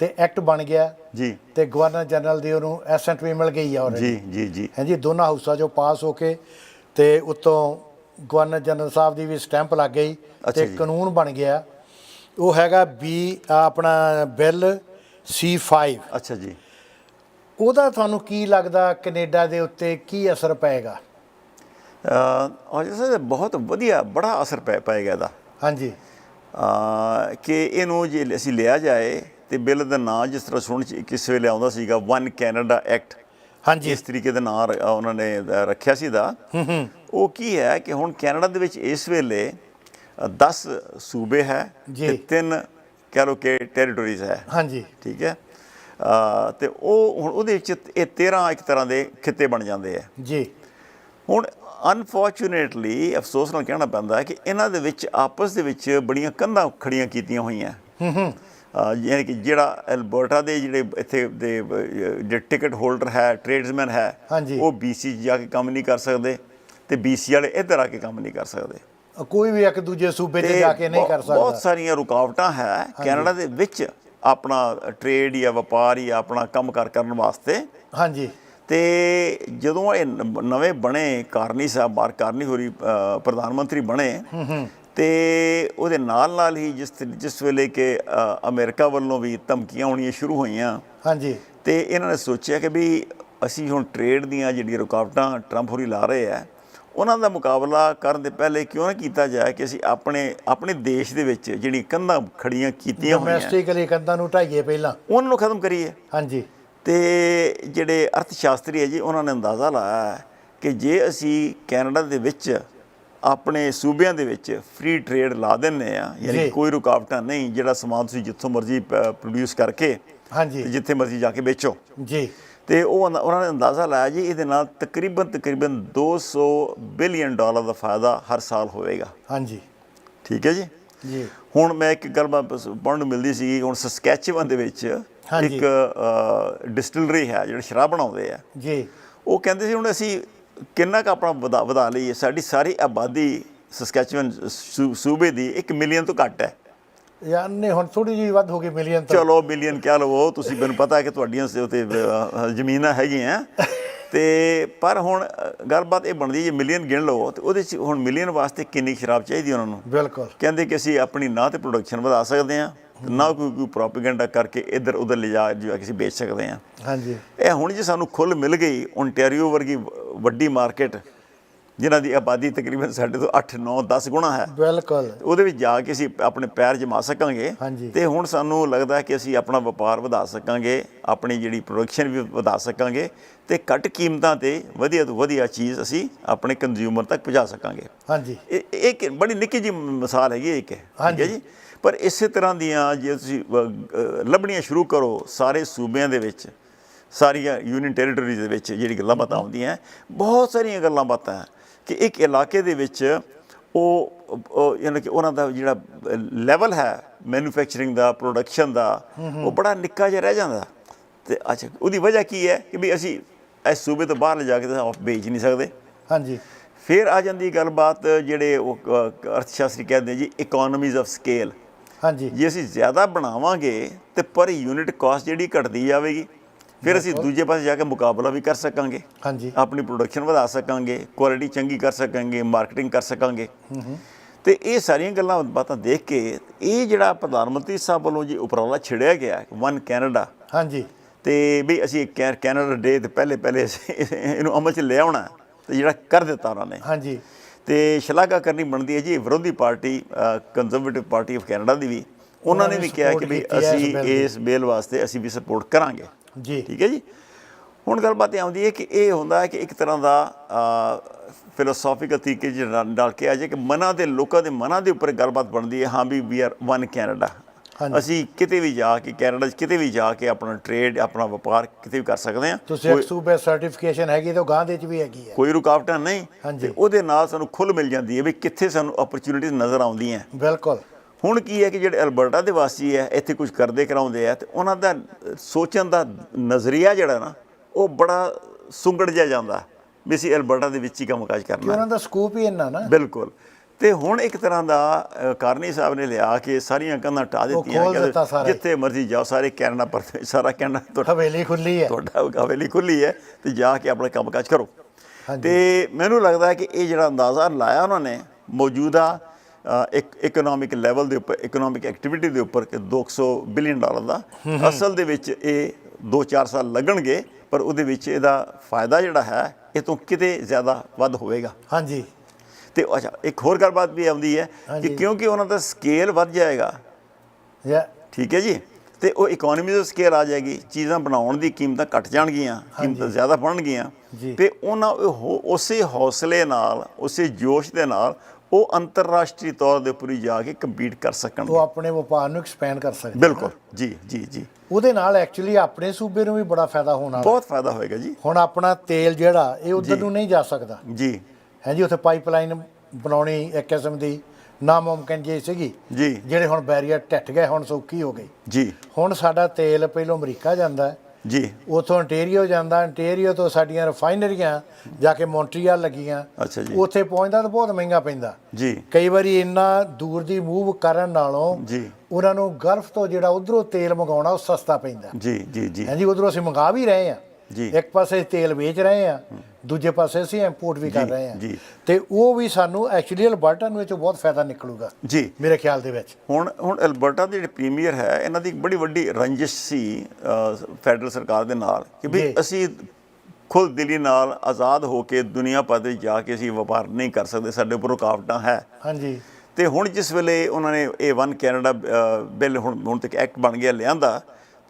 B: ਤੇ ਐਕਟ ਬਣ ਗਿਆ।
A: ਜੀ।
B: ਤੇ ਗਵਰਨਰ ਜਨਰਲ ਦੀ ਉਹਨੂੰ ਐਸੈਂਟ ਵੀ ਮਿਲ ਗਈ ਆ already।
A: ਜੀ ਜੀ ਜੀ।
B: ਹਾਂਜੀ ਦੋਨਾਂ ਹਾਊਸਾਂ 'ਚੋਂ ਪਾਸ ਹੋ ਕੇ ਤੇ ਉਤੋਂ ਗਵਰਨਰ ਜਨਰਲ ਸਾਹਿਬ ਦੀ ਵੀ ਸਟੈਂਪ ਲੱਗ ਗਈ ਤੇ। ਕਾਨੂੰਨ ਬਣ ਗਿਆ। ਉਹ ਹੈਗਾ ਬੀ ਆਪਣਾ ਬਿੱਲ C5
A: ਅੱਛਾ ਜੀ।
B: ਉਹਦਾ ਤੁਹਾਨੂੰ ਕੀ ਲੱਗਦਾ ਕੈਨੇਡਾ ਦੇ ਉੱਤੇ ਕੀ ਅਸਰ ਪਏਗਾ?
A: ਅ, ਔਰ ਜਿਸ ਬਹੁਤ ਵਧੀਆ ਬੜਾ ਅਸਰ ਪੈ ਪਾਏਗਾ ਇਹਦਾ।
B: ਹਾਂਜੀ।
A: ਅ, ਕਿ ਇਹਨੂੰ ਜੇ ਅਸੀਂ ਲਿਆ ਜਾਏ ਤੇ ਬਿੱਲ ਦਾ ਨਾਂ ਜਿਸ ਤਰ੍ਹਾਂ ਸੁਣ ਚ ਕਿਸ ਵੇਲੇ ਆਉਂਦਾ ਸੀਗਾ ਵਨ ਕੈਨੇਡਾ ਐਕਟ
B: ਹਾਂਜੀ।
A: ਇਸ ਤਰੀਕੇ ਦੇ ਨਾਂ ਉਹਨਾਂ ਨੇ ਰੱਖਿਆ ਸੀ ਦਾ। ਉਹ ਕੀ ਹੈ ਕਿ ਹੁਣ ਕੈਨੇਡਾ ਦੇ ਵਿੱਚ ਇਸ ਵੇਲੇ 10 ਸੂਬੇ ਹੈ। ਤੇ ਤਿੰਨ ਕਹਿ ਲਓ ਕਿ ਟੈਰੀਟੋਰੀਜ਼ ਹੈ।
B: ਹਾਂਜੀ।
A: ਠੀਕ ਹੈ? ਤੇ ਉਹ ਹੁਣ ਉਹਦੇ ਵਿੱਚ ਇਹ 13 ਇੱਕ ਤਰ੍ਹਾਂ ਦੇ ਖਿੱਤੇ ਬਣ ਜਾਂਦੇ ਆ
B: ਜੀ।
A: ਹੁਣ ਅਨਫੋਰਚੂਨੇਟਲੀ ਅਫਸੋਸ ਨਾਲ ਕਹਿਣਾ ਪੈਂਦਾ ਹੈ ਕਿ ਇਹਨਾਂ ਦੇ ਵਿੱਚ ਆਪਸ ਦੇ ਵਿੱਚ ਬੜੀਆਂ ਕੰਧਾਂ ਖੜੀਆਂ ਕੀਤੀਆਂ ਹੋਈਆਂ।
B: ਹੂੰ ਹੂੰ।
A: ਯਾਨੀ ਕਿ ਜਿਹੜਾ ਐਲਬਰਟਾ ਦੇ ਜਿਹੜੇ ਇੱਥੇ ਦੇ ਜਿਹੜੇ ਟਿਕਟ ਹੋਲਡਰ ਹੈ ਟ੍ਰੇਡਸਮੈਨ ਹੈ। ਉਹ BC 'ਚ ਜਾ ਕੇ ਕੰਮ ਨਹੀਂ ਕਰ ਸਕਦੇ ਤੇ BC ਵਾਲੇ ਇੱਧਰ ਆ ਕੇ ਕੰਮ ਨਹੀਂ ਕਰ ਸਕਦੇ।
B: ਕੋਈ ਵੀ ਇੱਕ ਦੂਜੇ ਸੂਬੇ 'ਚ
A: ਤੇ
B: ਜਾ ਕੇ ਨਹੀਂ ਕਰ
A: ਬਹੁ- ਬਹੁਤ
B: ਸਕਦਾ
A: ਸਾਰੀਆਂ ਰੁਕਾਵਟਾਂ ਹੈ ਕੈਨੇਡਾ ਦੇ ਵਿੱਚ ਆਪਣਾ ਟ੍ਰੇਡ ਜਾਂ ਵਪਾਰ ਜਾਂ ਆਪਣਾ ਕੰਮਕਾਰ ਕਰਨ ਵਾਸਤੇ।
B: ਹਾਂਜੀ।
A: ਤੇ ਜਦੋਂ ਇਹ ਨਵੇਂ ਬਣੇ ਕਾਰਨੀ ਸਾਹਿਬ ਬਾਰ ਕਾਰਨੀ ਹੋਰੀ ਪ੍ਰਧਾਨ ਮੰਤਰੀ ਬਣੇ ਤੇ ਉਹਦੇ ਨਾਲ ਨਾਲ ਹੀ ਜਿਸ ਜਿਸ ਵੇਲੇ ਕਿ ਅਮਰੀਕਾ ਵੱਲੋਂ ਵੀ ਧਮਕੀਆਂ ਆਉਣੀਆਂ ਸ਼ੁਰੂ ਹੋਈਆਂ।
B: ਹਾਂਜੀ।
A: ਤੇ ਇਹਨਾਂ ਨੇ ਸੋਚਿਆ ਕਿ ਵੀ ਅਸੀਂ ਹੁਣ ਟ੍ਰੇਡ ਦੀਆਂ ਜਿਹੜੀਆਂ ਰੁਕਾਵਟਾਂ ਟਰੰਪ ਹੋਰੀ ਲਾ ਰਹੇ ਆ ਉਹਨਾਂ ਦਾ ਮੁਕਾਬਲਾ ਕਰਨ ਦੇ ਪਹਿਲੇ ਕਿਉਂ ਨਾ ਕੀਤਾ ਜਾਏ ਕਿ ਅਸੀਂ ਆਪਣੇ ਆਪਣੇ ਦੇਸ਼ ਦੇ ਵਿੱਚ ਜਿਹੜੀ ਕੰਧਾਂ ਖੜੀਆਂ ਕੀਤੀਆਂ ਹੋਈਆਂ।
B: ਡੋਮੈਸਟਿਕਲੀ ਕੰਧਾਂ ਨੂੰ ਢਾਈਏ ਪਹਿਲਾਂ।
A: ਉਹਨਾਂ ਨੂੰ ਖਤਮ ਕਰੀਏ।
B: ਹਾਂਜੀ।
A: ਤੇ ਜਿਹੜੇ ਅਰਥ ਸ਼ਾਸਤਰੀ ਹੈ ਜੀ ਉਹਨਾਂ ਨੇ ਅੰਦਾਜ਼ਾ ਲਾਇਆ ਕਿ ਜੇ ਅਸੀਂ ਕੈਨੇਡਾ ਦੇ ਵਿੱਚ ਆਪਣੇ ਸੂਬਿਆਂ ਦੇ ਵਿੱਚ ਫ੍ਰੀ ਟ੍ਰੇਡ ਲਾ ਦਿੰਨੇ ਆ ਯਾਨੀ ਕੋਈ ਰੁਕਾਵਟਾਂ ਨਹੀਂ ਜਿਹੜਾ ਸਮਾਨ ਤੁਸੀਂ ਜਿੱਥੋਂ ਮਰਜ਼ੀ ਪ੍ਰੋਡਿਊਸ ਕਰਕੇ ਤੇ
B: ਹਾਂਜੀ
A: ਜਿੱਥੇ ਮਰਜ਼ੀ ਜਾ ਕੇ ਵੇਚੋ।
B: ਜੀ।
A: ਤੇ ਉਹ ਉਹਨਾਂ ਨੇ ਅੰਦਾਜ਼ਾ ਲਾਇਆ ਜੀ ਇਹਦੇ ਨਾਲ ਤਕਰੀਬਨ ਤਕਰੀਬਨ 200 ਬਿਲੀਅਨ ਡਾਲਰ ਦਾ ਫਾਇਦਾ ਹਰ ਸਾਲ ਹੋਵੇਗਾ।
B: ਹਾਂਜੀ।
A: ਠੀਕ ਹੈ ਜੀ?
B: ਜੀ।
A: ਹੁਣ ਮੈਂ ਇੱਕ ਗੱਲ ਪੜ੍ਹਨ ਨੂੰ ਮਿਲਦੀ ਸੀ ਹੁਣ ਸਸਕੈਚੇਵਨ ਦੇ ਵਿੱਚ। ਇੱਕ ਡਿਸਟਿਲਰੀ ਹੈ ਜਿਹੜੇ ਸ਼ਰਾਬ ਬਣਾਉਂਦੇ ਆ।
B: ਜੀ।
A: ਉਹ ਕਹਿੰਦੇ ਸੀ ਹੁਣ ਅਸੀਂ ਕਿੰਨਾ ਕੁ ਆਪਣਾ ਵਧਾ ਵਧਾ ਲਈਏ? ਸਾਡੀ ਸਾਰੀ ਆਬਾਦੀ ਸਸਕੈਚੇਵਨ ਸੂ- ਸੂਬੇ ਦੀ 1 ਮਿਲੀਅਨ ਤੋਂ ਘੱਟ ਹੈ।
B: ਯਾਰ ਨੇ ਹੁਣ ਥੋੜੀ ਜਿਹੀ ਵੱਧ ਹੋ ਗਈ ਮਿਲੀਅਨ ਤਾਂ।
A: ਚਲੋ ਬਿਲੀਅਨ ਕਹਿ ਲਵੋ ਤੁਸੀਂ ਮੈਨੂੰ ਪਤਾ ਹੈ ਕਿ ਤੁਹਾਡੀਆਂ ਸ- ਉਤੇ ਜ਼ਮੀਨਾਂ ਹੈਗੀਆਂ। ਤੇ ਪਰ ਹੁਣ ਗੱਲਬਾਤ ਇਹ ਬਣਦੀ ਜੇ ਮਿਲੀਅਨ ਗਿਣ ਲਓ ਤੇ ਉਹਦੇ ਚ ਹੁਣ ਮਿਲੀਅਨ ਵਾਸਤੇ ਕਿੰਨੀ ਸ਼ਰਾਬ ਚਾਹੀਦੀ ਉਹਨਾਂ ਨੂੰ?
B: ਬਿਲਕੁਲ।
A: ਕਹਿੰਦੇ ਕਿ ਅਸੀਂ ਆਪਣੀ ਨਾ ਤੇ ਪ੍ਰੋਡਕਸ਼ਨ ਵਧਾ ਸਕਦੇ ਹਾਂ ਤੇ ਨਾ ਕੋਈ ਕੋਈ ਪ੍ਰੋਪਗੈਂਡਾ ਕਰਕੇ ਇੱਧਰ ਉੱਧਰ ਲਿਜਾ ਜਿਵੇਂ ਅਸੀਂ ਵੇਚ ਸਕਦੇ ਹਾਂ।
B: ਹਾਂਜੀ।
A: ਇਹ ਹੁਣ ਜੇ ਸਾਨੂੰ ਖੁੱਲ ਮਿਲ ਗਈ ਓਨਟਾਰੀਓ ਵਰਗੀ ਵੱਡੀ ਮਾਰਕੀਟ ਜਿਨ੍ਹਾਂ ਦੀ ਆਬਾਦੀ ਤਕਰੀਬਨ ਸਾਡੇ ਤੋਂ 8 9 10 ਗੁਣਾ ਹੈ
B: ਬਿਲਕੁਲ।
A: ਉਹਦੇ ਵਿੱਚ ਜਾ ਕੇ ਅਸੀਂ ਆਪਣੇ ਪੈਰ ਜਮਾ ਸਕਾਂਗੇ
B: ਹਾਂਜੀ।
A: ਤੇ ਹੁਣ ਸਾਨੂੰ ਲੱਗਦਾ ਕਿ ਅਸੀਂ ਆਪਣਾ ਵਪਾਰ ਵਧਾ ਸਕਾਂਗੇ ਆਪਣੀ ਜਿਹੜੀ ਪ੍ਰੋਡਕਸ਼ਨ ਵੀ ਵਧਾ ਸਕਾਂਗੇ ਤੇ ਘੱਟ ਕੀਮਤਾਂ ਤੇ ਵਧੀਆ ਤੋਂ ਵਧੀਆ ਚੀਜ਼ ਅਸੀਂ ਆਪਣੇ ਕੰਜ਼ਿਊਮਰ ਤੱਕ ਪਹੁੰਚਾ ਸਕਾਂਗੇ।
B: ਹਾਂਜੀ।
A: ਇਹ ਇੱਕ ਬੜੀ ਨਿੱਕੀ ਜੀ ਮਿਸਾਲ ਹੈਗੀ ਇੱਕ। ਠੀਕ ਹੈ
B: ਹਾਂਜੀ।
A: ਜੀ? ਪਰ ਇਸੇ ਤਰ੍ਹਾਂ ਦੀਆਂ ਜੇ ਤੁਸੀਂ ਲੱਭਣੀਆਂ ਸ਼ੁਰੂ ਕਰੋ ਸਾਰੇ ਸੂਬਿਆਂ ਦੇ ਵਿੱਚ ਸਾਰੀਆਂ ਯੂਨੀਅਨ ਟੈਰੀਟਰੀਜ਼ ਦੇ ਵਿੱਚ ਜਿਹੜੀ ਗੱਲਾਂ ਬਾਤਾਂ ਆਉਂਦੀਆਂ ਬਹੁਤ ਸਾਰੀਆਂ ਗੱਲਾਂ ਬਾਤਾਂ ਹੈ ਕਿ ਇੱਕ ਇਲਾਕੇ ਦੇ ਵਿੱਚ ਉਹ ਯਾਨੀ ਕਿ ਉਹਨਾਂ ਦਾ ਜਿਹੜਾ ਲੈਵਲ ਹੈ ਮੈਨੂਫੈਕਚਰਿੰਗ ਦਾ ਪ੍ਰੋਡਕਸ਼ਨ ਦਾ ਉਹ ਬੜਾ ਨਿੱਕਾ ਜਿਹਾ ਰਹਿ ਜਾਂਦਾ। ਤੇ ਅੱਛਾ ਉਹਦੀ ਵਜ੍ਹਾ ਕੀ ਹੈ ਕਿ ਵੀ ਅਸੀਂ ਇਸ ਸੂਬੇ ਤੋਂ ਬਾਹਰ ਜਾ ਕੇ ਤਾਂ ਆਪ ਵੇਚ ਨਹੀਂ ਸਕਦੇ।
B: ਹਾਂਜੀ।
A: ਫਿਰ ਆ ਜਾਂਦੀ ਗੱਲਬਾਤ ਜਿਹੜੇ ਉਹ ਅ, ਅਰਥ ਸ਼ਾਸਤਰੀ ਕਹਿੰਦੇ ਜੀ ਇਕਨੋਮੀਜ਼ ਆਫ ਸਕੇਲ
B: ਹਾਂਜੀ।
A: ਜੇ ਅਸੀਂ ਜ਼ਿਆਦਾ ਬਣਾਵਾਂਗੇ ਤੇ ਪਰ ਯੂਨਿਟ ਕਾਸਟ ਜਿਹੜੀ ਘਟਦੀ ਜਾਵੇਗੀ ਫਿਰ ਅਸੀਂ ਦੂਜੇ ਪਾਸੇ ਜਾ ਕੇ ਮੁਕਾਬਲਾ ਵੀ ਕਰ ਸਕਾਂਗੇ।
B: ਹਾਂਜੀ।
A: ਆਪਣੀ ਪ੍ਰੋਡਕਸ਼ਨ ਵਧਾ ਸਕਾਂਗੇ ਕੁਆਲਿਟੀ ਚੰਗੀ ਕਰ ਸਕਾਂਗੇ ਮਾਰਕੀਟਿੰਗ ਕਰ ਸਕਾਂਗੇ। ਤੇ ਇਹ ਸਾਰੀਆਂ ਗੱਲਾਂ ਬਾਤਾਂ ਦੇਖ ਕੇ ਇਹ ਜਿਹੜਾ ਪ੍ਰਧਾਨ ਮੰਤਰੀ ਸਾਹਿਬ ਵੱਲੋਂ ਜੀ ਉਪਰਾਲਾ ਛਿੜਿਆ ਗਿਆ ਵਨ ਕੈਨੇਡਾ
B: ਹਾਂਜੀ।
A: ਤੇ ਵੀ ਅਸੀਂ ਕੈਨੇਡਾ ਡੇ ਤੇ ਪਹਿਲੇ ਪਹਿਲੇ ਇਹਨੂੰ ਅਮਲ ਚ ਲੈ ਆਉਣਾ ਤੇ ਜਿਹੜਾ ਕਰ ਦਿੱਤਾ ਉਹਨਾਂ ਨੇ।
B: ਹਾਂਜੀ।
A: ਤੇ ਸ਼ਲਾਘਾ ਕਰਨੀ ਬਣਦੀ ਹੈ ਜੀ ਵਿਰੋਧੀ party Conservative Party of Canada ਦੀ ਵੀ। ਉਹਨਾਂ ਨੇ ਵੀ ਕਿਹਾ ਕਿ ਵੀ ਅਸੀਂ। ਇਸ ਬਿੱਲ ਵਾਸਤੇ ਅਸੀਂ ਵੀ ਸਪੋਰਟ ਕਰਾਂਗੇ।
B: ਜੀ।
A: ਠੀਕ ਹੈ ਜੀ? ਹੁਣ ਗੱਲਬਾਤ ਇਹ ਆਉਂਦੀ ਹੈ ਕਿ ਇਹ ਹੁੰਦਾ ਹੈ ਕਿ ਇੱਕ ਤਰ੍ਹਾਂ ਦਾ ਫਿਲਾਸਫੀਕਲ ਤਰੀਕੇ ਜਿਹੜਾ ਨਾਲ ਕਿਹਾ ਜਾਏ ਕਿ ਮਨਾਂ ਦੇ ਲੋਕਾਂ ਦੇ ਮਨਾਂ ਦੇ ਉੱਪਰ ਗੱਲਬਾਤ ਬਣਦੀ ਹੈ। ਹਾਂ ਵੀ ਵੀ ਆਰ ਵਨ ਕੈਨੇਡਾ। ਅਸੀਂ ਕਿਤੇ ਵੀ ਜਾ ਕੇ ਕੈਨੇਡਾ 'ਚ ਕਿਤੇ ਵੀ ਜਾ ਕੇ ਆਪਣਾ ਟ੍ਰੇਡ ਆਪਣਾ ਵਪਾਰ ਕਿਤੇ ਵੀ ਕਰ ਸਕਦੇ ਆ
B: ਤੁਸੀਂ ਇੱਕ ਸੂਬੇ ਸਰਟੀਫਿਕੇਸ਼ਨ ਹੈਗੀ ਤਾਂ ਗਾਂ ਦੇ 'ਚ ਵੀ ਹੈਗੀ ਹੈ।
A: ਕੋਈ ਰੁਕਾਵਟਾਂ ਨਹੀਂ ਤੇ ਉਹਦੇ ਨਾਲ ਸਾਨੂੰ ਖੁੱਲ ਮਿਲ ਜਾਂਦੀ ਹੈ ਵੀ ਕਿੱਥੇ ਸਾਨੂੰ ਓਪਰਚ्युनिटीज ਨਜ਼ਰ ਆਉਂਦੀਆਂ।
B: ਬਿਲਕੁਲ।
A: ਹੁਣ ਕੀ ਹੈ ਕਿ ਜਿਹੜੇ ਅਲਬਰਟਾ ਦੇ ਵਾਸੀ ਹੈ ਇੱਥੇ ਕੁਝ ਕਰਦੇ ਕਰਾਉਂਦੇ ਆ ਤੇ ਉਹਨਾਂ ਦਾ ਸੋਚਣ ਦਾ ਨਜ਼ਰੀਆ ਜਿਹੜਾ ਨਾ ਉਹ ਬੜਾ ਸੁੰਗੜ ਜਾ ਜਾਂਦਾ ਵੀ ਅਸੀਂ ਅਲਬਰਟਾ ਦੇ ਵਿੱਚ ਹੀ ਕੰਮਕਾਜ ਕਰਨਾ।
B: ਉਹਨਾਂ ਦਾ ਸਕੂਪ ਹੀ ਇੰਨਾ ਨਾ।
A: ਬਿਲਕੁਲ। ਤੇ ਹੁਣ ਇੱਕ ਤਰ੍ਹਾਂ ਦਾ ਅ, ਕਾਰਨੀ ਸਾਹਿਬ ਨੇ ਲਿਆ ਕੇ ਸਾਰੀਆਂ ਕੰਧਾਂ ਢਾ ਦਿੱਤੀਆਂ
B: ਖੋਲ
A: ਕਹਿੰਦੇ
B: ਦਿੱਤਾ ਸਾਰਾ। ਹੀ।
A: ਜਿੱਥੇ ਮਰਜ਼ੀ ਜਾਓ ਸਾਰੇ ਕੈਨੇਡਾ ਪਰ ਸਾਰਾ ਕੈਨੇਡਾ ਤੁਹਾਡਾ
B: ਹਵੇਲੀ ਖੁੱਲੀ ਹੈ।
A: ਤੁਹਾਡਾ ਹਵੇਲੀ ਖੁੱਲੀ ਹੈ ਤੇ ਜਾ ਕੇ ਆਪਣਾ ਕੰਮਕਾਜ ਕਰੋ।
B: ਹਾਂਜੀ।
A: ਤੇ ਮੈਨੂੰ ਲੱਗਦਾ ਹੈ ਕਿ ਇਹ ਜਿਹੜਾ ਅੰਦਾਜ਼ਾ ਲਾਇਆ ਉਹਨਾਂ ਨੇ ਮੌਜੂਦਾ ਅ, ਇੱਕ ਇਕਨੋਮਿਕ ਲੈਵਲ ਦੇ ਉੱਪਰ ਇਕਨੋਮਿਕ ਐਕਟੀਵਿਟੀ ਦੇ ਉੱਪਰ ਕਿ 200 ਬਿਲੀਅਨ ਡਾਲਰ ਦਾ ਅਸਲ ਦੇ ਵਿੱਚ ਇਹ 2-4 ਸਾਲ ਲੱਗਣਗੇ ਪਰ ਉਹਦੇ ਵਿੱਚ ਇਹਦਾ ਫਾਇਦਾ ਜਿਹੜਾ ਹੈ ਇਹ ਤੋਂ ਕਿਤੇ ਜ਼ਿਆਦਾ ਵੱਧ ਹੋਵੇਗਾ।
B: ਹਾਂਜੀ।
A: ਤੇ ਅੱਛਾ ਇੱਕ ਹੋਰ ਗੱਲਬਾਤ ਵੀ ਆਉਂਦੀ ਹੈ ਕਿ। ਕਿਉਂਕਿ ਉਹਨਾਂ ਦਾ ਸਕੇਲ ਵੱਧ ਜਾਏਗਾ।
B: ਯਾ।
A: ਠੀਕ ਹੈ ਜੀ? ਤੇ ਉਹ ਇਕਨੋਮੀ ਦਾ ਸਕੇਲ ਆ ਜਾਏਗੀ ਚੀਜ਼ਾਂ ਬਣਾਉਣ ਦੀ ਕੀਮਤਾਂ ਘਟ ਜਾਣਗੀਆਂ ਕੀਮਤਾਂ ਜ਼ਿਆਦਾ ਬਣਨਗੀਆਂ। ਤੇ ਉਹਨਾਂ ਉਹ ਉਸੇ ਹੌਸਲੇ ਨਾਲ ਉਸੇ ਜੋਸ਼ ਦੇ ਨਾਲ ਉਹ ਅੰਤਰਰਾਸ਼ਟਰੀ ਤੌਰ ਦੇ ਉੱਪਰ ਹੀ ਜਾ ਕੇ ਕੰਪੀਟ ਕਰ
B: ਉਹ
A: ਸਕਣਗੇ
B: ਆਪਣੇ ਵਪਾਰ ਨੂੰ ਐਕਸਪੈਂਡ ਕਰ ਸਕਦੇ
A: ਬਿਲਕੁਲ। ਜੀ ਜੀ ਜੀ।
B: ਉਹਦੇ ਨਾਲ ਐਕਚੁਅਲੀ ਆਪਣੇ ਸੂਬੇ ਨੂੰ ਵੀ ਬੜਾ ਫਾਇਦਾ ਹੋਣ
A: ਬਹੁਤ ਫਾਇਦਾ ਹੋਏਗਾ ਜੀ।
B: ਹੁਣ ਆਪਣਾ ਤੇਲ ਜਿਹੜਾ ਇਹ ਉਧਰ ਨੂੰ ਨਹੀਂ ਜਾ ਸਕਦਾ।
A: ਜੀ।
B: ਹੈ ਜੀ ਉੱਥੇ ਪਾਈਪਲਾਈਨ ਬਣਾਉਣੀ ਇੱਕ ਕਿਸਮ ਦੀ ਨਾਮੁਮਕਿਨ ਜੀ ਸੀਗੀ।
A: ਜੀ।
B: ਜਿਹੜੇ ਹੁਣ ਬੈਰੀਅਰ ਟੱਟ ਗਏ ਹੁਣ ਸੌਖੀ ਹੋ ਗਈ।
A: ਜੀ।
B: ਹੁਣ ਸਾਡਾ ਤੇਲ ਪਹਿਲੋਂ ਅਮਰੀਕਾ ਜਾਂਦਾ
A: ਜੀ।
B: ਉਥੋਂ ontario ਜਾਂਦਾ ontario ਤੋਂ ਸਾਡੀਆਂ ਰਿਫਾਈਨਰੀਆਂ ਜਾ ਕੇ ਮੌਂਟਰੀਅਲ ਲੱਗੀਆਂ।
A: ਅੱਛਾ ਜੀ।
B: ਉੱਥੇ ਪਹੁੰਚਦਾ ਤਾਂ ਬਹੁਤ ਮਹਿੰਗਾ ਪੈਂਦਾ।
A: ਜੀ।
B: ਕਈ ਵਾਰੀ ਇੰਨਾ ਦੂਰ ਦੀ ਮੂਵ ਕਰਨ ਨਾਲੋਂ
A: ਜੀ।
B: ਉਹਨਾਂ ਨੂੰ ਗਲਫ ਤੋਂ ਜਿਹੜਾ ਉਧਰੋਂ ਤੇਲ ਮੰਗਾਉਣਾ ਉਹ ਸਸਤਾ ਪੈਂਦਾ।
A: ਜੀ ਜੀ ਜੀ।
B: ਹਾਂਜੀ ਉਧਰੋਂ ਅਸੀਂ ਮੰਗਾ ਵੀ ਰਹੇ ਆ
A: ਜੀ।
B: ਇੱਕ ਪਾਸੇ ਤੇਲ ਵੇਚ ਰਹੇ ਆ ਦੂਜੇ ਪਾਸੇ ਅਸੀਂ ਇੰਪੋਰਟ ਵੀ ਕਰ ਰਹੇ ਆ
A: ਜੀ।
B: ਤੇ ਉਹ ਵੀ ਸਾਨੂੰ ਐਕਚੁਅਲੀ ਅਲਬਰਟਾ ਨੂੰ ਵਿੱਚ ਬਹੁਤ ਫਾਇਦਾ ਨਿਕਲੂਗਾ
A: ਜੀ।
B: ਮੇਰੇ ਖਿਆਲ ਦੇ ਵਿੱਚ।
A: ਹੁਣ ਹੁਣ ਅਲਬਰਟਾ ਦੇ ਜਿਹੜੇ ਪ੍ਰੀਮੀਅਰ ਹੈ ਇਹਨਾਂ ਦੀ ਇੱਕ ਬੜੀ ਵੱਡੀ ਰੰਜਿਸ਼ ਸੀ ਫੈਡਰਲ ਸਰਕਾਰ ਦੇ ਨਾਲ ਕਿ ਵੀ। ਅਸੀਂ ਖੁਦ ਦਿਲੀ ਨਾਲ ਆਜ਼ਾਦ ਹੋ ਕੇ ਦੁਨੀਆ ਭਰ ਦੇ ਜਾ ਕੇ ਅਸੀਂ ਵਪਾਰ ਨਹੀਂ ਕਰ ਸਕਦੇ ਸਾਡੇ ਉੱਪਰ ਰੁਕਾਵਟਾਂ ਹੈ।
B: ਹਾਂਜੀ।
A: ਤੇ ਹੁਣ ਜਿਸ ਵੇਲੇ ਉਹਨਾਂ ਨੇ ਇਹ ਵਨ ਕੈਨੇਡਾ ਬਿੱਲ ਹੁਣ ਹੁਣ ਤੱਕ ਐਕਟ ਬਣ ਗਿਆ ਲਿਆਂਦਾ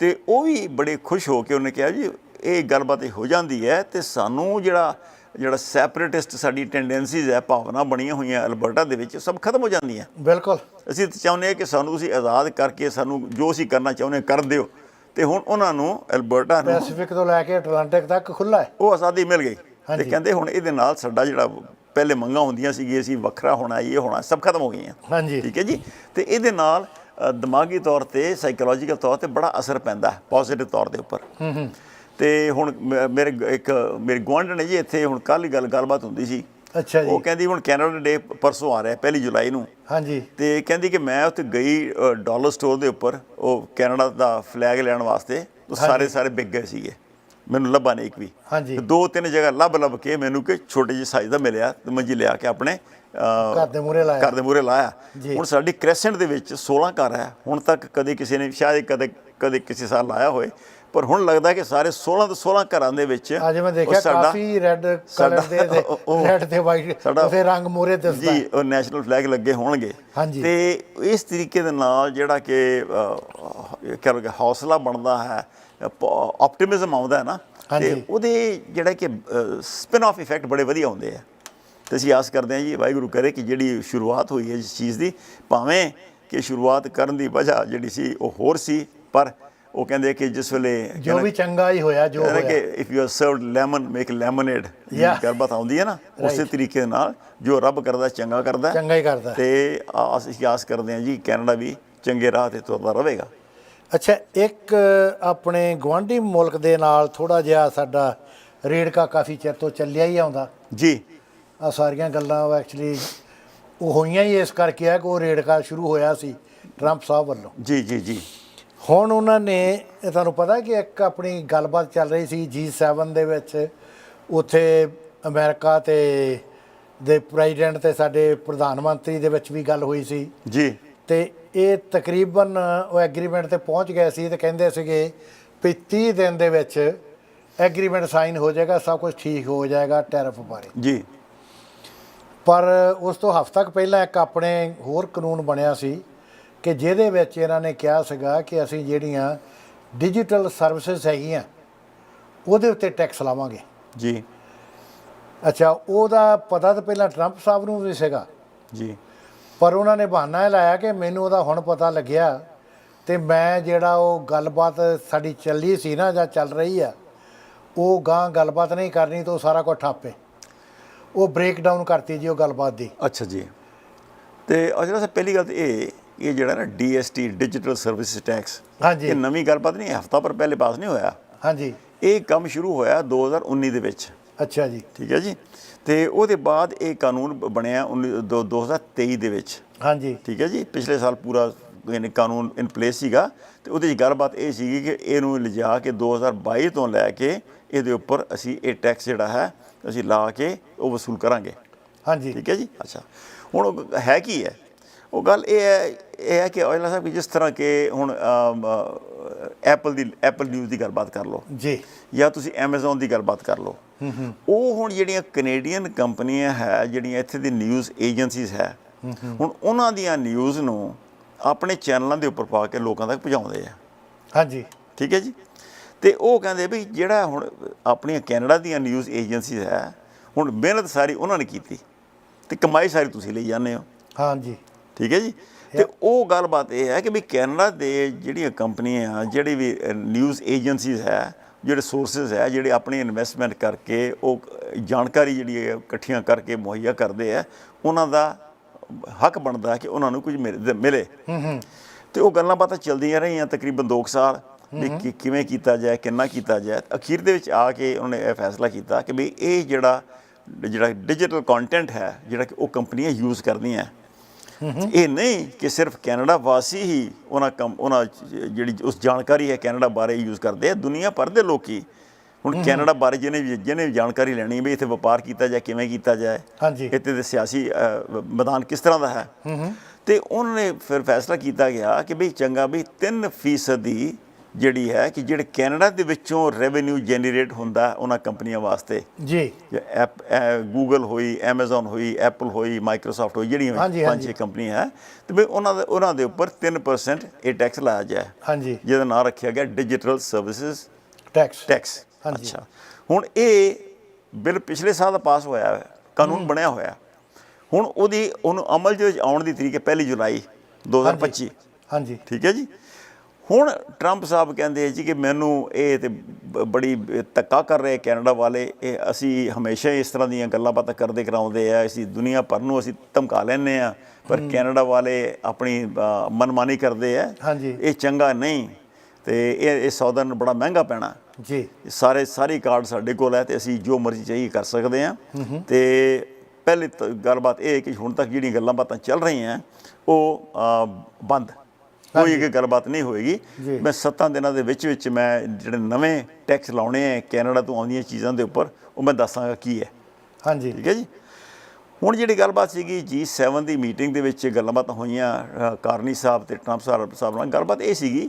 A: ਤੇ ਉਹ ਵੀ ਬੜੇ ਖੁਸ਼ ਹੋ ਕੇ ਉਹਨੇ ਕਿਹਾ ਜੀ ਇਹ ਗੱਲਬਾਤ ਹੋ ਜਾਂਦੀ ਹੈ ਤੇ ਸਾਨੂੰ ਜਿਹੜਾ ਜਿਹੜਾ ਸੈਪਰੇਟਿਸਟ ਸਾਡੀ ਟੈਂਡੈਂਸੀਜ਼ ਹੈ ਭਾਵਨਾ ਬਣੀਆਂ ਹੋਈਆਂ ਅਲਬਰਟਾ ਦੇ ਵਿੱਚ ਸਭ ਖਤਮ ਹੋ ਜਾਂਦੀਆਂ।
B: ਬਿਲਕੁਲ।
A: ਅਸੀਂ ਚਾਹੁੰਦੇ ਹਾਂ ਕਿ ਸਾਨੂੰ ਤੁਸੀਂ ਆਜ਼ਾਦ ਕਰਕੇ ਸਾਨੂੰ ਜੋ ਅਸੀਂ ਕਰਨਾ ਚਾਹੁੰਦੇ ਕਰ ਦਿਓ। ਤੇ ਹੁਣ ਉਹਨਾਂ ਨੂੰ ਅਲਬਰਟਾ ਨੂੰ
B: ਪੈਸੀਫਿਕ ਤੋਂ ਲੈ ਕੇ ਅਟਲਾਂਟਿਕ ਤੱਕ ਖੁੱਲਾ ਹੈ।
A: ਉਹ ਆਜ਼ਾਦੀ ਮਿਲ ਗਈ। ਤੇ। ਕਹਿੰਦੇ ਹੁਣ ਇਹਦੇ ਨਾਲ ਸਾਡਾ ਜਿਹੜਾ ਪਹਿਲੇ ਮੰਗਾਂ ਹੁੰਦੀਆਂ ਸੀ ਅਸੀਂ ਵੱਖਰਾ ਹੋਣਾ ਇਹ ਹੋਣਾ ਸਭ ਖਤਮ ਹੋ ਗਈਆਂ।
B: ਹਾਂਜੀ।
A: ਠੀਕ ਹੈ ਜੀ? ਤੇ ਇਹਦੇ ਨਾਲ ਦਿਮਾਗੀ ਤੌਰ ਤੇ ਸਾਈਕੋਲੋਜੀਕਲ ਤੌਰ ਤੇ ਬੜਾ ਅਸਰ ਪੈਂਦਾ ਹੈ ਪੋਜ਼ਿਟਿਵ ਤੌਰ ਦੇ ਉੱਪਰ।
B: ਹੂੰ ਹੂੰ।
A: ਤੇ ਹੁਣ ਮ- ਮੇਰੇ ਗ- ਇੱਕ ਮੇਰੇ ਗੁਆਂਢਣ ਨੇ ਜੀ ਇੱਥੇ ਹੁਣ ਕੱਲ ਹੀ ਗੱਲ ਗੱਲਬਾਤ ਹੁੰਦੀ ਸੀ।
B: ਅੱਛਾ ਜੀ।
A: ਉਹ ਕਹਿੰਦੀ ਹੁਣ ਕੈਨੇਡਾ ਡੇ ਪਰਸੋਂ ਆ ਰਿਹਾ ਪਹਿਲੀ ਜੁਲਾਈ ਨੂੰ।
B: ਹਾਂਜੀ।
A: ਤੇ ਕਹਿੰਦੀ ਕਿ ਮੈਂ ਉੱਥੇ ਗਈ ਅ, ਡਾਲਰ ਸਟੋਰ ਦੇ ਉੱਪਰ ਉਹ ਕੈਨੇਡਾ ਦਾ ਫਲੈਗ ਲੈਣ ਵਾਸਤੇ। ਉਹ ਸਾਰੇ ਸਾਰੇ ਵਿਕ ਗਏ ਸੀਗੇ। ਮੈਨੂੰ ਲੱਭਾ ਨਹੀਂ ਇੱਕ ਵੀ।
B: ਹਾਂਜੀ।
A: ਤੇ ਦੋ ਤਿੰਨ ਜਗ੍ਹਾ ਲੱਭ ਲੱਭ ਕੇ ਮੈਨੂੰ ਕਿ ਛੋਟੇ ਜਿਹੇ ਸਾਈਜ਼ ਦਾ ਮਿਲਿਆ ਤੇ ਮੈਂ ਜੀ ਲਿਆ ਕੇ ਆਪਣੇ ਅ,
B: ਘਰ ਦੇ ਮੂਹਰੇ ਲਾਇਆ।
A: ਘਰ ਦੇ ਮੂਹਰੇ ਲਾਇਆ।
B: ਜੀ।
A: ਹੁਣ ਸਾਡੀ ਕ੍ਰੈਸੈਂਟ ਦੇ ਵਿੱਚ 16 ਘਰ ਹੈ। ਹੁਣ ਤੱਕ ਕਦੇ ਕਿਸੇ ਨੇ ਸ਼ਾਇਦ ਕਦੇ ਕਦੇ ਕਿਸੇ ਸਾਲ ਲਾਇਆ ਹੋਏ ਪਰ ਹੁਣ ਲੱਗਦਾ ਕਿ ਸਾਰੇ 16 ਤੋਂ 16 ਘਰਾਂ ਦੇ ਵਿੱਚ
B: ਅੱਜ ਮੈਂ ਦੇਖਿਆ ਕਾਫੀ ਰੈੱਡ ਕਲਰ ਦੇ ਰੈੱਡ ਤੇ ਵਾਈਟ ਉਹਦੇ ਰੰਗ ਮੂਹਰੇ ਦਿਸਦਾ
A: ਜੀ ਉਹ ਨੈਸ਼ਨਲ ਫਲੈਗ ਲੱਗੇ ਹੋਣਗੇ। ਤੇ ਇਸ ਤਰੀਕੇ ਦੇ ਨਾਲ ਜਿਹੜਾ ਕਿ ਅਹ, ਕਹਿ ਲਓ ਕਿ ਹੌਸਲਾ ਬਣਦਾ ਹੈ ਆਪਟੀਮਿਜ਼ਮ ਆਉਂਦਾ ਹੈ ਨਾ। ਤੇ ਉਹਦੇ ਜਿਹੜਾ ਕਿ ਸਪਿਨ ਆਫ ਇਫੈਕਟ ਬੜੇ ਵਧੀਆ ਹੁੰਦੇ ਆ ਤੇ ਅਸੀਂ ਆਸ ਕਰਦੇ ਹਾਂ ਜੀ ਵਾਹਿਗੁਰੂ ਕਰੇ ਕਿ ਜਿਹੜੀ ਸ਼ੁਰੂਆਤ ਹੋਈ ਹੈ ਇਸ ਚੀਜ਼ ਦੀ ਭਾਵੇਂ ਕਿ ਸ਼ੁਰੂਆਤ ਕਰਨ ਦੀ ਵਜ੍ਹਾ ਜਿਹੜੀ ਸੀ ਉਹ ਹੋਰ ਸੀ ਪਰ ਉਹ ਕਹਿੰਦੇ ਕਿ ਜਿਸ ਵੇਲੇ
B: ਜੋ ਵੀ ਚੰਗਾ ਹੀ ਹੋਇਆ ਜੋ ਹੋਇਆ
A: ਕਿ if you are served lemon make lemonade. ਗੱਲਬਾਤ ਆਉਂਦੀ ਹੈ ਨਾ ਉਸੇ. ਤਰੀਕੇ ਦੇ ਨਾਲ ਜੋ ਰੱਬ ਕਰਦਾ ਚੰਗਾ ਕਰਦਾ।
B: ਚੰਗਾ ਹੀ ਕਰਦਾ।
A: ਤੇ ਆਸ ਅਸੀਂ ਆਸ ਕਰਦੇ ਹਾਂ ਜੀ ਕੈਨੇਡਾ ਵੀ ਚੰਗੇ ਰਾਹ ਤੇ ਤੁਰਦਾ ਰਹੇਗਾ
B: ਅੱਛਾ ਇੱਕ ਆਪਣੇ ਗਵਾਂਢੀ ਮੁਲਕ ਦੇ ਨਾਲ ਥੋੜਾ ਜਿਹਾ ਸਾਡਾ ਰੇੜਕਾ ਕਾਫੀ ਚਿਰ ਤੋਂ ਚੱਲਿਆ ਹੀ ਆਉਂਦਾ
A: ਜੀ
B: ਆ ਸਾਰੀਆਂ ਗੱਲਾਂ ਐਕਚੁਅਲੀ ਉਹ ਹੋਈਆਂ ਹੀ ਇਸ ਕਰਕੇ ਆ ਕਿ ਉਹ ਰੇੜਕਾ ਸ਼ੁਰੂ ਹੋਇਆ ਸੀ ਟਰੰਪ ਸਾਹਿਬ ਵੱਲੋਂ
A: ਜੀ ਜੀ ਜੀ
B: ਹੁਣ ਉਹਨਾਂ ਨੇ ਇਹ ਤੁਹਾਨੂੰ ਪਤਾ ਕਿ ਇੱਕ ਆਪਣੀ ਗੱਲਬਾਤ ਚੱਲ ਰਹੀ ਸੀ G7 ਦੇ ਵਿੱਚ। ਉੱਥੇ ਅਮਰੀਕਾ ਤੇ ਦੇ ਪ੍ਰੈਜ਼ੀਡੈਂਟ ਤੇ ਸਾਡੇ ਪ੍ਰਧਾਨ ਮੰਤਰੀ ਦੇ ਵਿੱਚ ਵੀ ਗੱਲ ਹੋਈ ਸੀ।
A: ਜੀ।
B: ਤੇ ਇਹ ਤਕਰੀਬਨ ਉਹ ਐਗਰੀਮੈਂਟ ਤੇ ਪਹੁੰਚ ਗਏ ਸੀ ਤੇ ਕਹਿੰਦੇ ਸੀਗੇ ਵੀ 30 ਦਿਨ ਦੇ ਵਿੱਚ ਐਗਰੀਮੈਂਟ ਸਾਈਨ ਹੋ ਜਾਏਗਾ ਸਭ ਕੁਝ ਠੀਕ ਹੋ ਜਾਏਗਾ ਟੈਰਿਫ ਬਾਰੇ।
A: ਜੀ।
B: ਪਰ ਉਸ ਤੋਂ ਹਫ਼ਤਾ ਪਹਿਲਾਂ ਇੱਕ ਆਪਣੇ ਹੋਰ ਕਾਨੂੰਨ ਬਣਿਆ ਸੀ ਕਿ ਜਿਹਦੇ ਵਿੱਚ ਇਹਨਾਂ ਨੇ ਕਿਹਾ ਸੀਗਾ ਕਿ ਅਸੀਂ ਜਿਹੜੀਆਂ ਡਿਜੀਟਲ ਸਰਵਿਸਿਜ਼ ਹੈਗੀਆਂ ਉਹਦੇ ਉੱਤੇ ਟੈਕਸ ਲਾਵਾਂਗੇ।
A: ਜੀ।
B: ਅੱਛਾ ਉਹਦਾ ਪਤਾ ਤਾਂ ਪਹਿਲਾਂ ਟਰੰਪ ਸਾਹਿਬ ਨੂੰ ਵੀ ਸੀਗਾ।
A: ਜੀ।
B: ਪਰ ਉਹਨਾਂ ਨੇ ਬਹਾਨਾ ਇਹ ਲਾਇਆ ਕਿ ਮੈਨੂੰ ਉਹਦਾ ਹੁਣ ਪਤਾ ਲੱਗਿਆ ਤੇ ਮੈਂ ਜਿਹੜਾ ਉਹ ਗੱਲਬਾਤ ਸਾਡੀ ਚੱਲੀ ਸੀ ਨਾ ਜਾਂ ਚੱਲ ਰਹੀ ਆ ਉਹ ਗਾਂ ਗੱਲਬਾਤ ਨਹੀਂ ਕਰਨੀ ਤਾਂ ਸਾਰਾ ਕੁਝ ਠਾਪੇ। ਉਹ ਬ੍ਰੇਕ ਡਾਊਨ ਕਰਤੀ ਜੀ ਉਹ ਗੱਲਬਾਤ ਦੀ।
A: ਅੱਛਾ ਜੀ। ਤੇ ਅਜਿਹਾ ਸਰ ਪਹਿਲੀ ਗੱਲ ਇਹ ਇਹ ਜਿਹੜਾ ਨਾ ਡੀਐਸਟੀ ਡਿਜੀਟਲ ਸਰਵਿਸ ਟੈਕਸ
B: ਹਾਂਜੀ।
A: ਇਹ ਨਵੀਂ ਗੱਲਬਾਤ ਨਹੀਂ ਹਫਤਾ ਪਰ ਪਹਿਲੇ ਪਾਸ ਨਹੀਂ ਹੋਇਆ।
B: ਹਾਂਜੀ।
A: ਇਹ ਕੰਮ ਸ਼ੁਰੂ ਹੋਇਆ 2019 ਦੇ ਵਿੱਚ।
B: ਅੱਛਾ ਜੀ।
A: ਠੀਕ ਹੈ ਜੀ? ਤੇ ਉਹਦੇ ਬਾਅਦ ਇਹ ਕਾਨੂੰਨ ਬਣਿਆ 19 ਦੋ- 2023 ਦੇ ਵਿੱਚ।
B: ਹਾਂਜੀ।
A: ਠੀਕ ਹੈ ਜੀ? ਪਿਛਲੇ ਸਾਲ ਪੂਰਾ ਯਾਨੀ ਕਾਨੂੰਨ ਇਨ ਪਲੇਸ ਸੀਗਾ। ਤੇ ਉਹਦੇ 'ਚ ਗੱਲਬਾਤ ਇਹ ਸੀਗੀ ਕਿ ਇਹਨੂੰ ਲਿਜਾ ਕੇ 2022 ਤੋਂ ਲੈ ਕੇ ਇਹਦੇ ਉੱਪਰ ਅਸੀਂ ਇਹ ਟੈਕਸ ਜਿਹੜਾ ਹੈ ਅਸੀਂ ਲਾ ਕੇ ਉਹ ਵਸੂਲ ਕਰਾਂਗੇ।
B: ਹਾਂਜੀ।
A: ਠੀਕ ਹੈ ਜੀ? ਅੱਛਾ। ਹੁਣ ਹੈ ਕੀ ਹੈ? ਉਹ ਗੱਲ ਇਹ ਹੈ ਇਹ ਹੈ ਕਿ ਔਜਲਾ ਸਾਹਿਬ ਕਿ ਜਿਸ ਤਰ੍ਹਾਂ ਕਿ ਹੁਣ ਐਪਲ ਦੀ ਐਪਲ ਨਿਊਜ਼ ਦੀ ਗੱਲਬਾਤ ਕਰ ਲਓ।
B: ਜੀ।
A: ਜਾਂ ਤੁਸੀਂ Amazon ਦੀ ਗੱਲਬਾਤ ਕਰ ਲਓ। ਉਹ ਹੁਣ ਜਿਹੜੀਆਂ ਕੈਨੇਡੀਅਨ ਕੰਪਨੀਆਂ ਹੈ ਜਿਹੜੀਆਂ ਇੱਥੇ ਦੀ ਨਿਊਜ਼ ਏਜੰਸੀਜ਼ ਹੈ ਹੁਣ ਉਹਨਾਂ ਦੀਆਂ ਨਿਊਜ਼ ਨੂੰ ਆਪਣੇ ਚੈਨਲਾਂ ਦੇ ਉੱਪਰ ਪਾ ਕੇ ਲੋਕਾਂ ਤੱਕ ਪਹੁੰਚਾਉਂਦੇ ਆ।
B: ਹਾਂਜੀ।
A: ਠੀਕ ਹੈ ਜੀ? ਤੇ ਉਹ ਕਹਿੰਦੇ ਵੀ ਜਿਹੜਾ ਹੁਣ ਆਪਣੀਆਂ ਕੈਨੇਡਾ ਦੀਆਂ ਨਿਊਜ਼ ਏਜੰਸੀਜ਼ ਹੈ ਹੁਣ ਮਿਹਨਤ ਸਾਰੀ ਉਹਨਾਂ ਨੇ ਕੀਤੀ ਤੇ ਕਮਾਈ ਸਾਰੀ ਤੁਸੀਂ ਲਈ ਜਾਂਦੇ ਹੋ।
B: ਹਾਂਜੀ।
A: ਠੀਕ ਹੈ ਜੀ? ਤੇ ਉਹ ਗੱਲਬਾਤ ਇਹ ਹੈ ਕਿ ਵੀ ਕੈਨੇਡਾ ਦੇ ਜਿਹੜੀਆਂ ਕੰਪਨੀਆਂ ਆ ਜਿਹੜੀ ਵੀ ਨਿਊਜ਼ ਏਜੰਸੀਜ਼ ਹੈ ਜਿਹੜੇ ਸੋਰਸਸ ਹੈ ਜਿਹੜੇ ਆਪਣੀ ਇਨਵੈਸਟਮੈਂਟ ਕਰਕੇ ਉਹ ਜਾਣਕਾਰੀ ਜਿਹੜੀ ਹੈ ਇਕੱਠੀਆਂ ਕਰਕੇ ਮੁਹੱਈਆ ਕਰਦੇ ਆ ਉਹਨਾਂ ਦਾ ਹੱਕ ਬਣਦਾ ਹੈ ਕਿ ਉਹਨਾਂ ਨੂੰ ਕੁਝ ਮਿਲ- ਤੇ ਉਹ ਗੱਲਾਂ ਬਾਤਾਂ ਚੱਲਦੀਆਂ ਰਹੀਆਂ ਤਕਰੀਬਨ 2 ਸਾਲ ਕਿ ਕਿਵੇਂ ਕੀਤਾ ਜਾਏ ਕਿੰਨਾ ਕੀਤਾ ਜਾਏ। ਅਖੀਰ ਦੇ ਵਿੱਚ ਆ ਕੇ ਉਹਨਾਂ ਨੇ ਇਹ ਫੈਸਲਾ ਕੀਤਾ ਕਿ ਵੀ ਇਹ ਜਿਹੜਾ ਜਿਹੜਾ ਡਿਜੀਟਲ ਕੰਟੈਂਟ ਹੈ ਜਿਹੜਾ ਕਿ ਉਹ ਕੰਪਨੀਆਂ ਯੂਜ਼ ਕਰਦੀਆਂ ਇਹ ਨਹੀਂ ਕਿ ਸਿਰਫ ਕੈਨੇਡਾ ਵਾਸੀ ਹੀ ਉਹਨਾਂ ਕੰਮ ਉਹਨਾਂ ਜਿਹੜੀ ਉਸ ਜਾਣਕਾਰੀ ਹੈ ਕੈਨੇਡਾ ਬਾਰੇ ਯੂਜ਼ ਕਰਦੇ ਆ ਦੁਨੀਆ ਭਰ ਦੇ ਲੋਕੀ ਹੁਣ ਕੈਨੇਡਾ ਬਾਰੇ ਜਿਹਨੇ ਜਿਹਨੇ ਜਾਣਕਾਰੀ ਲੈਣੀ ਵੀ ਇੱਥੇ ਵਪਾਰ ਕੀਤਾ ਜਾਏ ਕਿਵੇਂ ਕੀਤਾ ਜਾਏ
B: ਹਾਂਜੀ।
A: ਇੱਥੇ ਦੇ ਸਿਆਸੀ ਮੈਦਾਨ ਕਿਸ ਤਰ੍ਹਾਂ ਦਾ ਹੈ? ਤੇ ਉਹਨਾਂ ਨੇ ਫਿਰ ਫੈਸਲਾ ਕੀਤਾ ਗਿਆ ਕਿ ਵੀ ਚੰਗਾ ਵੀ 3% ਦੀ ਜਿਹੜੀ ਹੈ ਕਿ ਜਿਹੜੇ ਕੈਨੇਡਾ ਦੇ ਵਿੱਚੋਂ ਰੈਵਨਿਊ ਜਨਰੇਟ ਹੁੰਦਾ ਉਹਨਾਂ ਕੰਪਨੀਆਂ ਵਾਸਤੇ।
B: ਜੀ।
A: ਐਪ ਗੂਗਲ ਹੋਈ Amazon ਹੋਈ ਐਪਲ ਹੋਈ ਮਾਈਕਰੋਸਾਫਟ ਹੋਈ ਜਿਹੜੀਆਂ ਪੰਜ। ਛੇ ਕੰਪਨੀਆਂ ਹੈ ਤੇ ਵੀ ਉਹਨਾਂ ਦੇ ਉਹਨਾਂ ਦੇ ਉੱਪਰ 3% ਇਹ ਟੈਕਸ ਲਾਇਆ ਜਾਏ
B: ਹਾਂਜੀ।
A: ਜਿਹਦਾ ਨਾਮ ਰੱਖਿਆ ਗਿਆ ਡਿਜੀਟਲ ਸਰਵਿਸਿਜ਼
B: ਟੈਕਸ
A: ਟੈਕਸ
B: ਹਾਂਜੀ।
A: ਅੱਛਾ। ਹੁਣ ਇਹ ਬਿੱਲ ਪਿਛਲੇ ਸਾਲ ਪਾਸ ਹੋਇਆ ਹੈ ਕਾਨੂੰਨ ਬਣਿਆ ਹੋਇਆ ਹੁਣ ਉਹਦੀ ਉਹਨੂੰ ਅਮਲ ਦੇ ਵਿੱਚ ਆਉਣ ਦੀ ਤਰੀਕ ਹੈ 1 ਜੁਲਾਈ 2025
B: ਹਾਂਜੀ।
A: ਠੀਕ ਹੈ ਜੀ? ਹੁਣ ਟਰੰਪ ਸਾਹਿਬ ਕਹਿੰਦੇ ਜੀ ਕਿ ਮੈਨੂੰ ਇਹ ਤੇ ਬੜੀ ਧੱਕਾ ਕਰ ਰਹੇ ਕੈਨੇਡਾ ਵਾਲੇ ਇਹ ਅਸੀਂ ਹਮੇਸ਼ਾ ਇਸ ਤਰ੍ਹਾਂ ਦੀਆਂ ਗੱਲਾਂ ਬਾਤਾਂ ਕਰਦੇ ਕਰਾਉਂਦੇ ਆ ਅਸੀਂ ਦੁਨੀਆ ਭਰ ਨੂੰ ਅਸੀਂ ਧਮਕਾ ਲੈਂਦੇ ਆ ਪਰ ਕੈਨੇਡਾ ਵਾਲੇ ਆਪਣੀ ਮਨਮਾਨੀ ਕਰਦੇ ਆ। ਇਹ ਚੰਗਾ ਨਹੀਂ ਤੇ ਇਹ ਇਹ ਸੌਦਾ ਨੂੰ ਬੜਾ ਮਹਿੰਗਾ ਪੈਣਾ।
B: ਜੀ।
A: ਸਾਰੇ ਸਾਰੇ ਕਾਰਡ ਸਾਡੇ ਕੋਲ ਹੈ ਤੇ ਅਸੀਂ ਜੋ ਮਰਜ਼ੀ ਚਾਹੀਏ ਕਰ ਸਕਦੇ ਹਾਂ ਤੇ ਪਹਿਲੀ ਗੱਲਬਾਤ ਇਹ ਕਿ ਹੁਣ ਤੱਕ ਜਿਹੜੀਆਂ ਗੱਲਾਂ ਬਾਤਾਂ ਚੱਲ ਰਹੀਆਂ ਉਹ ਬੰਦ। ਕੋਈ ਇੱਕ ਗੱਲਬਾਤ ਨਹੀਂ ਹੋਏਗੀ। ਮੈਂ 7 ਦਿਨਾਂ ਦੇ ਵਿੱਚ ਵਿੱਚ ਮੈਂ ਜਿਹੜੇ ਨਵੇਂ ਟੈਕਸ ਲਾਉਣੇ ਆ ਕੈਨੇਡਾ ਤੋਂ ਆਉਂਦੀਆਂ ਚੀਜ਼ਾਂ ਦੇ ਉੱਪਰ ਉਹ ਮੈਂ ਦੱਸਾਂਗਾ ਕੀ ਹੈ
B: ਹਾਂਜੀ।
A: ਠੀਕ ਹੈ ਜੀ? ਹੁਣ ਜਿਹੜੀ ਗੱਲਬਾਤ ਸੀਗੀ G7 ਦੀ ਮੀਟਿੰਗ ਦੇ ਵਿੱਚ ਗੱਲਬਾਤ ਹੋਈਆਂ ਕਾਰਨੀ ਸਾਹਿਬ ਤੇ ਟਰੰਪ ਸਾਹਿਬ ਨਾਲ ਗੱਲਬਾਤ ਇਹ ਸੀਗੀ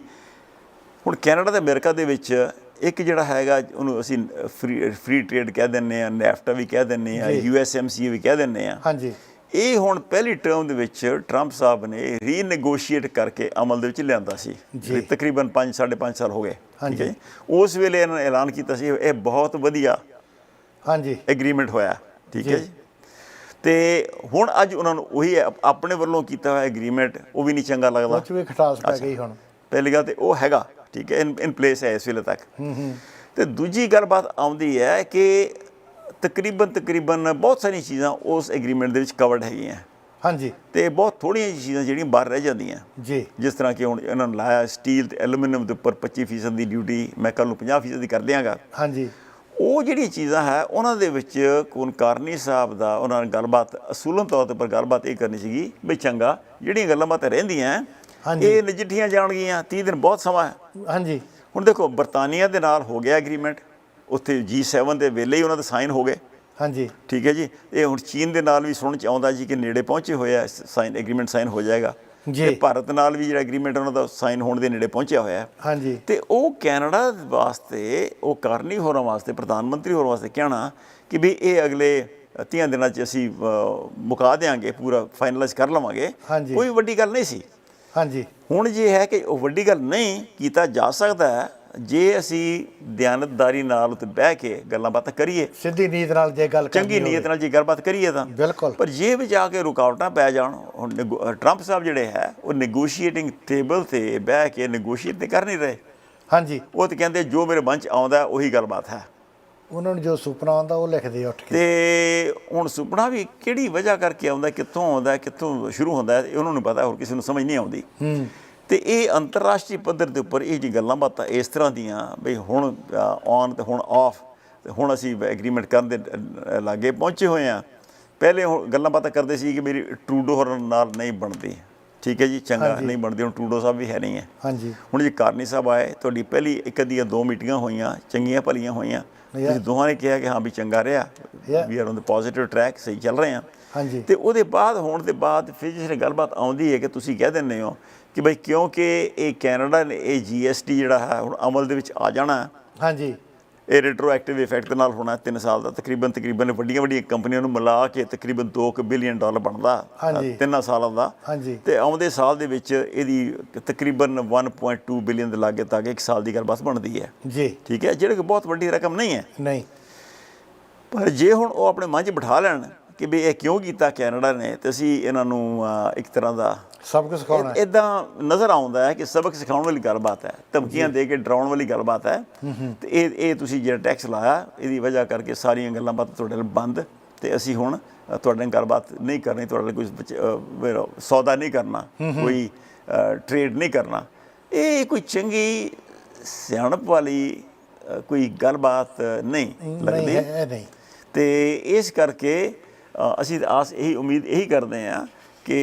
A: ਹੁਣ ਕੈਨੇਡਾ ਤੇ ਅਮਰੀਕਾ ਦੇ ਵਿੱਚ ਇੱਕ ਜਿਹੜਾ ਹੈਗਾ ਉਹਨੂੰ ਅਸੀਂ ਫ੍ਰੀ ਫ੍ਰੀ ਟ੍ਰੇਡ ਕਹਿ ਦਿੰਨੇ ਆ ਨੈਫਟਾ ਵੀ ਕਹਿ ਦਿੰਨੇ ਆ। ਯੂਐਸਐਮਸੀ ਵੀ ਕਹਿ ਦਿੰਨੇ ਆ।
B: ਹਾਂਜੀ।
A: ਇਹ ਹੁਣ ਪਹਿਲੀ ਟਰਮ ਦੇ ਵਿੱਚ ਟਰੰਪ ਸਾਹਿਬ ਨੇ ਰੀਨੇਗੋਸ਼ੀਏਟ ਕਰਕੇ ਅਮਲ ਦੇ ਵਿੱਚ ਲਿਆਂਦਾ ਸੀ।
B: ਜੀ।
A: ਤਕਰੀਬਨ 5 5.5 ਸਾਲ ਹੋ ਗਏ। ਠੀਕ
B: ਹਾਂਜੀ।
A: ਹੈ। ਉਸ ਵੇਲੇ ਇਹਨਾਂ ਨੇ ਐਲਾਨ ਕੀਤਾ ਸੀ ਇਹ ਬਹੁਤ ਵਧੀਆ
B: ਹਾਂਜੀ।
A: ਐਗਰੀਮੈਂਟ ਹੋਇਆ। ਠੀਕ ਹੈ
B: ਜੀ।
A: ਤੇ ਹੁਣ ਅੱਜ ਉਹਨਾਂ ਨੂੰ ਉਹੀ ਆਪਣੇ ਵੱਲੋਂ ਕੀਤਾ ਹੋਇਆ ਐਗਰੀਮੈਂਟ ਉਹ ਵੀ ਨਹੀਂ ਚੰਗਾ ਲੱਗਦਾ।
B: ਉਹ 'ਚ ਵੀ ਖਟਾਸ ਪੈ ਗਈ ਹੁਣ।
A: ਪਹਿਲੀ ਗੱਲ ਤੇ ਉਹ ਹੈਗਾ। ਠੀਕ ਹੈ। ਇਨ ਪਲੇਸ ਹੈ ਇਸ ਵੇਲੇ ਤੱਕ।
B: ਹੂੰ ਹੂੰ।
A: ਤੇ ਦੂਜੀ ਗੱਲਬਾਤ ਆਉਂਦੀ ਹੈ ਕਿ ਤਕਰੀਬਨ ਤਕਰੀਬਨ ਬਹੁਤ ਸਾਰੀਆਂ ਚੀਜ਼ਾਂ ਉਸ ਐਗਰੀਮੈਂਟ ਦੇ ਵਿੱਚ ਕਵਰਡ ਹੈਗੀਆਂ।
B: ਹਾਂਜੀ।
A: ਤੇ ਬਹੁਤ ਥੋੜੀਆਂ ਜਿਹੀਆਂ ਚੀਜ਼ਾਂ ਜਿਹੜੀਆਂ ਬਾਹਰ ਰਹਿ ਜਾਂਦੀਆਂ।
B: ਜੀ।
A: ਜਿਸ ਤਰ੍ਹਾਂ ਕਿ ਹੁਣ ਇਹਨਾਂ ਨੇ ਲਾਇਆ ਸਟੀਲ ਤੇ ਐਲੂਮੀਨੀਅਮ ਦੇ ਉੱਪਰ 25% ਦੀ ਡਿਊਟੀ ਮੈਂ ਕੱਲ ਨੂੰ 50% ਦੀ ਕਰ ਦਿਆਂਗਾ।
B: ਹਾਂਜੀ।
A: ਉਹ ਜਿਹੜੀਆਂ ਚੀਜ਼ਾਂ ਹੈ ਉਹਨਾਂ ਦੇ ਵਿੱਚ ਕੋਨ ਕਾਰਨੀ ਸਾਹਿਬ ਦਾ ਉਹਨਾਂ ਨੇ ਗੱਲਬਾਤ ਅਸੂਲਨ ਤੌਰ ਤੇ ਪਰ ਗੱਲਬਾਤ ਇਹ ਕਰਨੀ ਸੀਗੀ ਵੀ ਚੰਗਾ ਜਿਹੜੀਆਂ ਗੱਲਾਂ ਬਾਤਾਂ ਰਹਿੰਦੀਆਂ
B: ਹਾਂਜੀ।
A: ਇਹ ਨਜਿੱਠੀਆਂ ਜਾਣਗੀਆਂ 30 ਦਿਨ ਬਹੁਤ ਸਮਾਂ ਹੈ।
B: ਹਾਂਜੀ।
A: ਹੁਣ ਦੇਖੋ ਬਰਤਾਨੀਆ ਦੇ ਨਾਲ ਹੋ ਗਿਆ ਐਗਰੀਮੈਂਟ ਉੱਥੇ G7 ਦੇ ਵੇਲੇ ਹੀ ਉਹਨਾਂ ਦੇ ਸਾਈਨ ਹੋ ਗਏ।
B: ਹਾਂਜੀ।
A: ਠੀਕ ਹੈ ਜੀ? ਇਹ ਹੁਣ ਚੀਨ ਦੇ ਨਾਲ ਵੀ ਸੁਣਨ ਚ ਆਉਂਦਾ ਜੀ ਕਿ ਨੇੜੇ ਪਹੁੰਚੇ ਹੋਇਆ ਸਾਈਨ ਐਗਰੀਮੈਂਟ ਸਾਈਨ ਹੋ ਜਾਏਗਾ।
B: ਜੀ।
A: ਭਾਰਤ ਨਾਲ ਵੀ ਜਿਹੜਾ ਐਗਰੀਮੈਂਟ ਉਹਨਾਂ ਦਾ ਸਾਈਨ ਹੋਣ ਦੇ ਨੇੜੇ ਪਹੁੰਚਿਆ ਹੋਇਆ। ਹੈ
B: ਹਾਂਜੀ।
A: ਤੇ ਉਹ ਕੈਨੇਡਾ ਵਾਸਤੇ ਉਹ ਕਾਰਨੀ ਹੋਰਾਂ ਵਾਸਤੇ ਪ੍ਰਧਾਨ ਮੰਤਰੀ ਹੋਰਾਂ ਵਾਸਤੇ ਕਹਿਣਾ ਕਿ ਵੀ ਇਹ ਅਗਲੇ 30 ਦਿਨਾਂ 'ਚ ਅਸੀਂ ਮੁਕਾ ਦੇਾਂਗੇ ਪੂਰਾ ਫਾਈਨਲਾਈਜ਼ ਕਰ ਲਵਾਂਗੇ। ਕੋਈ ਵੱਡੀ ਗੱਲ ਨਹੀਂ ਸੀ।
B: ਹਾਂਜੀ।
A: ਹੁਣ ਜੇ ਹੈ ਕਿ ਉਹ ਵੱਡੀ ਗੱਲ ਨਹੀਂ ਕੀਤਾ ਜਾ ਸਕਦਾ ਹੈ ਜੇ ਅਸੀਂ ਦਿਆਨਤਦਾਰੀ ਨਾਲ ਉੱਤੇ ਬਹਿ ਕੇ ਗੱਲਾਂ ਬਾਤਾਂ ਕਰੀਏ
B: ਸਿੱਧੀ ਨੀਤ ਨਾਲ ਜੇ ਗੱਲ ਕਰਨੀ
A: ਚੰਗੀ ਨੀਅਤ ਨਾਲ ਜੇ ਗੱਲਬਾਤ ਕਰੀਏ ਤਾਂ।
B: ਬਿਲਕੁਲ।
A: ਪਰ ਜੇ ਵਿੱਚ ਆ ਕੇ ਰੁਕਾਵਟਾਂ ਪੈ ਜਾਣ ਹੁਣ ਟਰੰਪ ਸਾਹਿਬ ਜਿਹੜੇ ਹੈ ਉਹ ਨੈਗੋਸ਼ੀਏਟਿੰਗ ਟੇਬਲ ਤੇ ਬਹਿ ਕੇ ਨੈਗੋਸ਼ੀਏਟ ਤੇ ਕਰ ਨਹੀਂ ਰਹੇ।
B: ਹਾਂਜੀ।
A: ਉਹ ਤੇ ਕਹਿੰਦੇ ਜੋ ਮੇਰੇ ਮਨ ਚ ਆਉਂਦਾ ਉਹੀ ਗੱਲਬਾਤ ਹੈ।
B: ਉਹਨਾਂ ਨੂੰ ਜੋ ਸੁਪਨਾ ਆਉਂਦਾ ਉਹ ਲਿਖਦੇ ਉੱਠ ਕੇ।
A: ਤੇ ਹੁਣ ਸੁਪਨਾ ਵੀ ਕਿਹੜੀ ਵਜ੍ਹਾ ਕਰਕੇ ਆਉਂਦਾ ਕਿੱਥੋਂ ਆਉਂਦਾ ਕਿੱਥੋਂ ਸ਼ੁਰੂ ਹੁੰਦਾ ਇਹ ਉਹਨਾਂ ਨੂੰ ਪਤਾ ਹੋਰ ਕਿਸੇ ਨੂੰ ਸਮਝ ਨਹੀਂ ਆਉਂਦੀ।
B: ਹੂੰ।
A: ਤੇ ਇਹ ਅੰਤਰਰਾਸ਼ਟਰੀ ਪੱਧਰ ਦੇ ਉੱਪਰ ਇਹ ਜੀ ਗੱਲਾਂ ਬਾਤਾਂ ਇਸ ਤਰ੍ਹਾਂ ਦੀਆਂ ਬਈ ਹੁਣ ਔਨ ਤੇ ਹੁਣ ਆਫ ਤੇ ਹੁਣ ਅਸੀਂ ਐਗਰੀਮੈਂਟ ਕਰਨ ਦੇ ਲਾਗੇ ਪਹੁੰਚੇ ਹੋਏ ਆ ਪਹਿਲੇ ਗੱਲਾਂ ਬਾਤਾਂ ਕਰਦੇ ਸੀ ਕਿ ਮੇਰੀ ਟਰੂਡੋ ਹੋਰਾਂ ਨਾਲ ਨਹੀਂ ਬਣਦੀ। ਠੀਕ ਹੈ ਜੀ ਚੰਗਾ ਨਹੀਂ ਬਣਦੀ ਹੁਣ ਟਰੂਡੋ ਸਾਹਿਬ ਵੀ ਹੈ ਨਹੀਂ ਹੈ।
B: ਹਾਂਜੀ।
A: ਹੁਣ ਜੇ ਕਾਰਨੀ ਸਾਹਿਬ ਆਏ ਤੁਹਾਡੀ ਪਹਿਲੀ ਇੱਕ ਅੱਧੀਆਂ ਦੋ ਮੀਟਿੰਗਾਂ ਹੋਈਆਂ ਚੰਗੀਆਂ ਭਲੀਆਂ ਹੋਈਆਂ। ਤੁਸੀਂ ਦੋਹਾਂ ਨੇ ਕਿਹਾ ਕਿ ਹਾਂ ਵੀ ਚੰਗਾ ਰਿਹਾ. We are on the positive track ਸਹੀ ਚੱਲ ਰਹੇ ਹਾਂ।
B: ਹਾਂਜੀ।
A: ਤੇ ਉਹਦੇ ਬਾਅਦ ਹੋਣ ਦੇ ਬਾਅਦ ਫਿਰ ਜਿਹੜੀ ਗੱਲਬਾਤ ਆਉਂਦੀ ਹੈ ਕਿ ਤੁਸੀਂ ਕਹਿ ਦਿੰਦੇ ਹੋ ਕਿ ਬਈ ਕਿਉਂਕਿ ਇਹ ਕੈਨੇਡਾ ਨੇ ਇਹ ਜੀਐਸਟੀ ਜਿਹੜਾ ਹੈ ਹੁਣ ਅਮਲ ਦੇ ਵਿੱਚ ਆ ਜਾਣਾ।
B: ਹਾਂਜੀ।
A: ਇਹ ਰੈਟਰੋਐਕਟਿਵ ਇਫੈਕਟ ਨਾਲ ਹੋਣਾ 3 ਸਾਲ ਦਾ। ਤਕਰੀਬਨ ਤਕਰੀਬਨ ਵੱਡੀਆਂ ਵੱਡੀਆਂ ਕੰਪਨੀਆਂ ਨੂੰ ਮਿਲਾ ਕੇ ਤਕਰੀਬਨ 2 ਬਿਲੀਅਨ ਡਾਲਰ ਬਣਦਾ। 3 ਸਾਲਾਂ ਦਾ।
B: ਹਾਂਜੀ।
A: ਤੇ ਆਉਂਦੇ ਸਾਲ ਦੇ ਵਿੱਚ ਇਹਦੀ ਤਕਰੀਬਨ 1.2 ਬਿਲੀਅਨ ਦੇ ਲਾਗੇ ਤੱਕ ਇੱਕ ਸਾਲ ਦੀ ਗੱਲਬਾਤ ਬਣਦੀ ਹੈ।
B: ਜੀ।
A: ਠੀਕ ਹੈ? ਜਿਹੜੇ ਕਿ ਬਹੁਤ ਵੱਡੀ ਰਕਮ ਨਹੀਂ ਹੈ।
B: ਨਹੀਂ।
A: ਪਰ ਜੇ ਹੁਣ ਉਹ ਆਪਣੇ ਮਨ 'ਚ ਬਿਠਾ ਲੈਣ ਕਿ ਵੀ ਇਹ ਕਿਉਂ ਕੀਤਾ ਕੈਨੇਡਾ ਨੇ ਤੇ ਅਸੀਂ ਇਹਨਾਂ ਨੂੰ ਇੱਕ ਤਰ੍ਹਾਂ ਦਾ
B: ਸਭ ਕੁਝ ਸਿਖਾਉਣਾ ਹੈ।
A: ਇਦਾਂ ਨਜ਼ਰ ਆਉਂਦਾ ਹੈ ਕਿ ਸਬਕ ਸਿਖਾਉਣ ਵਾਲੀ ਗੱਲਬਾਤ ਹੈ ਧਮਕੀਆਂ ਦੇ ਕੇ ਡਰਾਉਣ ਵਾਲੀ ਗੱਲਬਾਤ ਹੈ। ਤੇ ਇਹ ਇਹ ਤੁਸੀਂ ਜਿਹੜਾ ਟੈਕਸ ਲਾਇਆ ਇਹਦੀ ਵਜ੍ਹਾ ਕਰਕੇ ਸਾਰੀਆਂ ਗੱਲਾਂ ਬਾਤਾਂ ਤੁਹਾਡੇ ਨਾਲ ਬੰਦ ਤੇ ਅਸੀਂ ਹੁਣ ਤੁਹਾਡੇ ਨਾਲ ਗੱਲਬਾਤ ਨਹੀਂ ਕਰਨੀ ਤੁਹਾਡੇ ਨਾਲ ਕੋਈ ਸੌਦਾ ਨਹੀਂ ਕਰਨਾ ਕੋਈ ਟ੍ਰੇਡ ਨਹੀਂ ਕਰਨਾ। ਇਹ ਕੋਈ ਚੰਗੀ ਸਿਆਣਪ ਵਾਲੀ ਕੋਈ ਗੱਲਬਾਤ ਨਹੀਂ ਲੱਗਦੀ। ਤੇ ਇਸ ਕਰਕੇ ਅਸੀਂ ਆਸ ਇਹੀ ਉਮੀਦ ਇਹੀ ਕਰਦੇ ਹਾਂ ਕਿ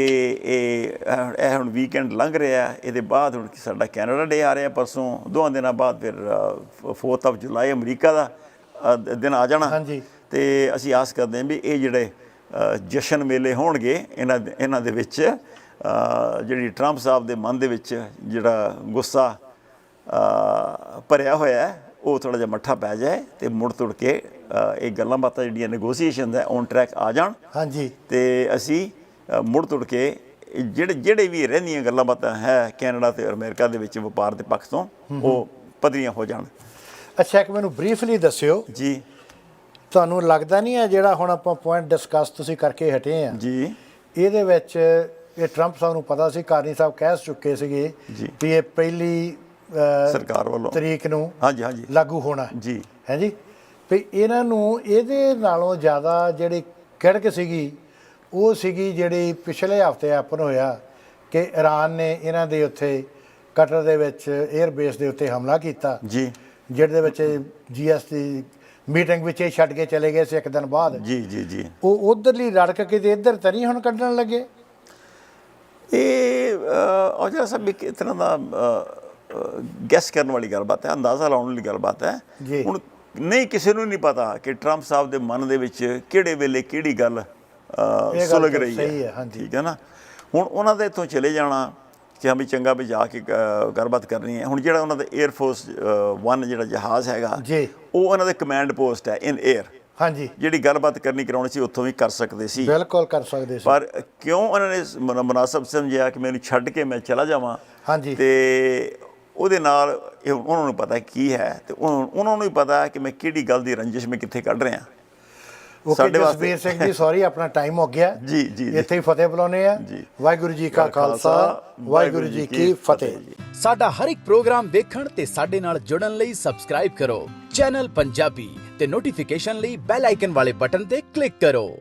A: ਇਹ ਇਹ ਹੁਣ ਵੀਕਐਂਡ ਲੰਘ ਰਿਹਾ ਇਹਦੇ ਬਾਅਦ ਹੁਣ ਸਾਡਾ ਕੈਨੇਡਾ ਡੇ ਆ ਰਿਹਾ ਪਰਸੋਂ ਦੋਹਾਂ ਦਿਨਾਂ ਬਾਅਦ ਫਿਰ 4th ਆਫ ਜੁਲਾਈ ਅਮਰੀਕਾ ਦਾ ਦਿਨ ਆ ਜਾਣਾ
B: ਹਾਂਜੀ।
A: ਤੇ ਅਸੀਂ ਆਸ ਕਰਦੇ ਹਾਂ ਵੀ ਇਹ ਜਿਹੜੇ ਜਸ਼ਨ ਮੇਲੇ ਹੋਣਗੇ ਇਹਨਾਂ ਇਹਨਾਂ ਦੇ ਵਿੱਚ ਜਿਹੜੀ ਟਰੰਪ ਸਾਹਿਬ ਦੇ ਮਨ ਦੇ ਵਿੱਚ ਜਿਹੜਾ ਗੁੱਸਾ ਭਰਿਆ ਹੋਇਆ ਉਹ ਥੋੜਾ ਜਿਹਾ ਮੱਠਾ ਪੈ ਜਾਏ ਤੇ ਮੁੜ ਤੁੜ ਕੇ ਇਹ ਗੱਲਾਂ ਬਾਤਾਂ ਜਿਹੜੀਆਂ ਨੈਗੋਸੀਏਸ਼ਨ ਹੈ ਔਨ ਟਰੈਕ ਆ ਜਾਣ।
B: ਹਾਂਜੀ।
A: ਤੇ ਅਸੀਂ ਮੁੜ ਤੁੜ ਕੇ ਜਿਹੜੇ ਜਿਹੜੇ ਵੀ ਰਹਿੰਦੀਆਂ ਗੱਲਾਂ ਬਾਤਾਂ ਹੈ ਕੈਨੇਡਾ ਤੇ ਅਮਰੀਕਾ ਦੇ ਵਿੱਚ ਵਪਾਰ ਦੇ ਪੱਖ ਤੋਂ ਉਹ ਪੱਧਰੀਆਂ ਹੋ ਜਾਣ।
B: ਅੱਛਾ ਇੱਕ ਮੈਨੂੰ ਬਰੀਫਲੀ ਦੱਸਿਓ।
A: ਜੀ।
B: ਤੁਹਾਨੂੰ ਲੱਗਦਾ ਨਹੀਂ ਹੈ ਜਿਹੜਾ ਹੁਣ ਆਪਾਂ ਪੁਆਇੰਟ ਡਿਸਕਸ ਤੁਸੀਂ ਕਰਕੇ ਹਟੇ ਆ?
A: ਜੀ।
B: ਇਹਦੇ ਵਿੱਚ ਇਹ ਟਰੰਪ ਸਾਹਿਬ ਨੂੰ ਪਤਾ ਸੀ ਕਾਰਨੀ ਸਾਹਿਬ ਕਹਿ ਚੁੱਕੇ ਸੀਗੇ
A: ਜੀ।
B: ਵੀ ਇਹ ਪਹਿਲੀ
A: ਸਰਕਾਰ ਵੱਲੋਂ।
B: ਤਰੀਕ ਨੂੰ
A: ਹਾਂਜੀ ਹਾਂਜੀ।
B: ਲਾਗੂ ਹੋਣਾ।
A: ਜੀ।
B: ਹੈ ਜੀ? ਵੀ ਇਹਨਾਂ ਨੂੰ ਇਹਦੇ ਨਾਲੋਂ ਜ਼ਿਆਦਾ ਜਿਹੜੀ ਕਿੜਕ ਸੀਗੀ ਉਹ ਸੀਗੀ ਜਿਹੜੀ ਪਿਛਲੇ ਹਫ਼ਤੇ ਆਪਨ ਹੋਇਆ ਕਿ ਈਰਾਨ ਨੇ ਇਹਨਾਂ ਦੇ ਉੱਤੇ ਕਟਰ ਦੇ ਵਿੱਚ 에ਅਰ ਬੇਸ ਦੇ ਉੱਤੇ ਹਮਲਾ ਕੀਤਾ।
A: ਜੀ।
B: ਜਿਹਦੇ ਵਿੱਚ ਜੀਐਸਟੀ ਮੀਟਿੰਗ ਵਿੱਚ ਇਹ ਛੱਡ ਕੇ ਚਲੇ ਗਏ ਸੀ ਇੱਕ ਦਿਨ ਬਾਅਦ।
A: ਜੀ ਜੀ ਜੀ।
B: ਉਹ ਉਧਰਲੀ ਰੜਕ ਕਿਤੇ ਇੱਧਰ ਤਾਂ ਨਹੀਂ ਹੁਣ ਕੱਢਣ ਲੱਗੇ?
A: ਇਹ ਔਜਲਾ ਸਾਹਿਬ ਇੱਕ ਤਰ੍ਹਾਂ ਦਾ ਗੈਸ ਕਰਨ ਵਾਲੀ ਗੱਲਬਾਤ ਹੈ ਅੰਦਾਜ਼ਾ ਲਾਉਣ ਵਾਲੀ ਗੱਲਬਾਤ ਹੈ।
B: ਜੀ।
A: ਹੁਣ ਨਹੀਂ ਕਿਸੇ ਨੂੰ ਨਹੀਂ ਪਤਾ ਕਿ ਟਰੰਪ ਸਾਹਿਬ ਦੇ ਮਨ ਦੇ ਵਿੱਚ ਕਿਹੜੇ ਵੇਲੇ ਕਿਹੜੀ ਗੱਲ ਸੁਲਗ ਰਹੀ
B: ਸਹੀ
A: ਹੈ। ਠੀਕ ਹੈ ਨਾ? ਹੁਣ ਉਹਨਾਂ ਦੇ ਇੱਥੋਂ ਚਲੇ ਜਾਣਾ ਕਿ ਹਾਂ ਵੀ ਚੰਗਾ ਵੀ ਜਾ ਕੇ ਗੱਲਬਾਤ ਕਰਨੀ ਹੈ। ਹੁਣ ਜਿਹੜਾ ਉਹਨਾਂ ਦਾ 에ਅਰ ਫੋਰਸ 1 ਜਿਹੜਾ ਜਹਾਜ਼ ਹੈਗਾ
B: ਜੀ।
A: ਉਹ ਉਹਨਾਂ ਦੇ ਕਮਾਂਡ ਪੋਸਟ ਹੈ ਇਨ 에ਅਰ
B: ਹਾਂਜੀ।
A: ਜਿਹੜੀ ਗੱਲਬਾਤ ਕਰਨੀ ਕਰਾਉਣੀ ਸੀ ਉੱਥੋਂ ਵੀ ਕਰ ਸਕਦੇ ਸੀ।
B: ਬਿਲਕੁਲ ਕਰ ਸਕਦੇ ਸੀ।
A: ਪਰ ਕਿਉਂ ਉਹਨਾਂ ਨੇ ਮੁਨਾਸਬ ਸਮਝਿਆ ਕਿ ਮੈਨੂੰ ਛੱਡ ਕੇ ਮੈਂ ਚਲਾ ਜਾਵਾਂ?
B: ਹਾਂਜੀ।
A: ਤੇ ਉਹਦੇ ਨਾਲ ਇਹ ਉਹਨਾਂ ਨੂੰ ਪਤਾ ਕੀ ਹੈ ਤੇ ਉਹਨਾਂ ਉਹਨਾਂ ਨੂੰ ਵੀ ਪਤਾ ਹੈ ਕਿ ਮੈਂ ਕਿਹੜੀ ਗੱਲ ਦੀ ਰੰਜਿਸ਼ ਮੈਂ ਕਿੱਥੇ ਕੱਢ ਰਿਹਾ। ਸਾਡੇ ਵਾਸਤੇ-
B: ਸਿੰਘ ਜੀ ਸੌਰੀ ਆਪਣਾ ਟਾਈਮ ਹੋ ਗਿਆ।
A: ਜੀ, ਜੀ।
B: ਇੱਥੇ ਹੀ ਫਤਿਹ ਬੁਲਾਉਨੇ ਆ
A: ਜੀ।
B: ਵਾਹਿਗੁਰੂ ਜੀ ਕਾ ਖਾਲਸਾ ਵਾਹਿਗੁਰੂ ਜੀ ਕੀ ਫਤਿਹ।
C: ਸਾਡਾ ਹਰ ਇੱਕ ਪ੍ਰੋਗਰਾਮ ਦੇਖਣ ਤੇ ਸਾਡੇ ਨਾਲ ਜੁੜਨ ਲਈ ਸਬਸਕ੍ਰਾਈਬ ਕਰੋ। ਚੈਨਲ ਪੰਜਾਬੀ ਤੇ ਨੋਟੀਫਿਕੇਸ਼ਨ ਲਈ ਬੈਲ ਆਈਕਨ ਵਾਲੇ ਬਟਨ ਤੇ ਕਲਿੱਕ ਕਰੋ।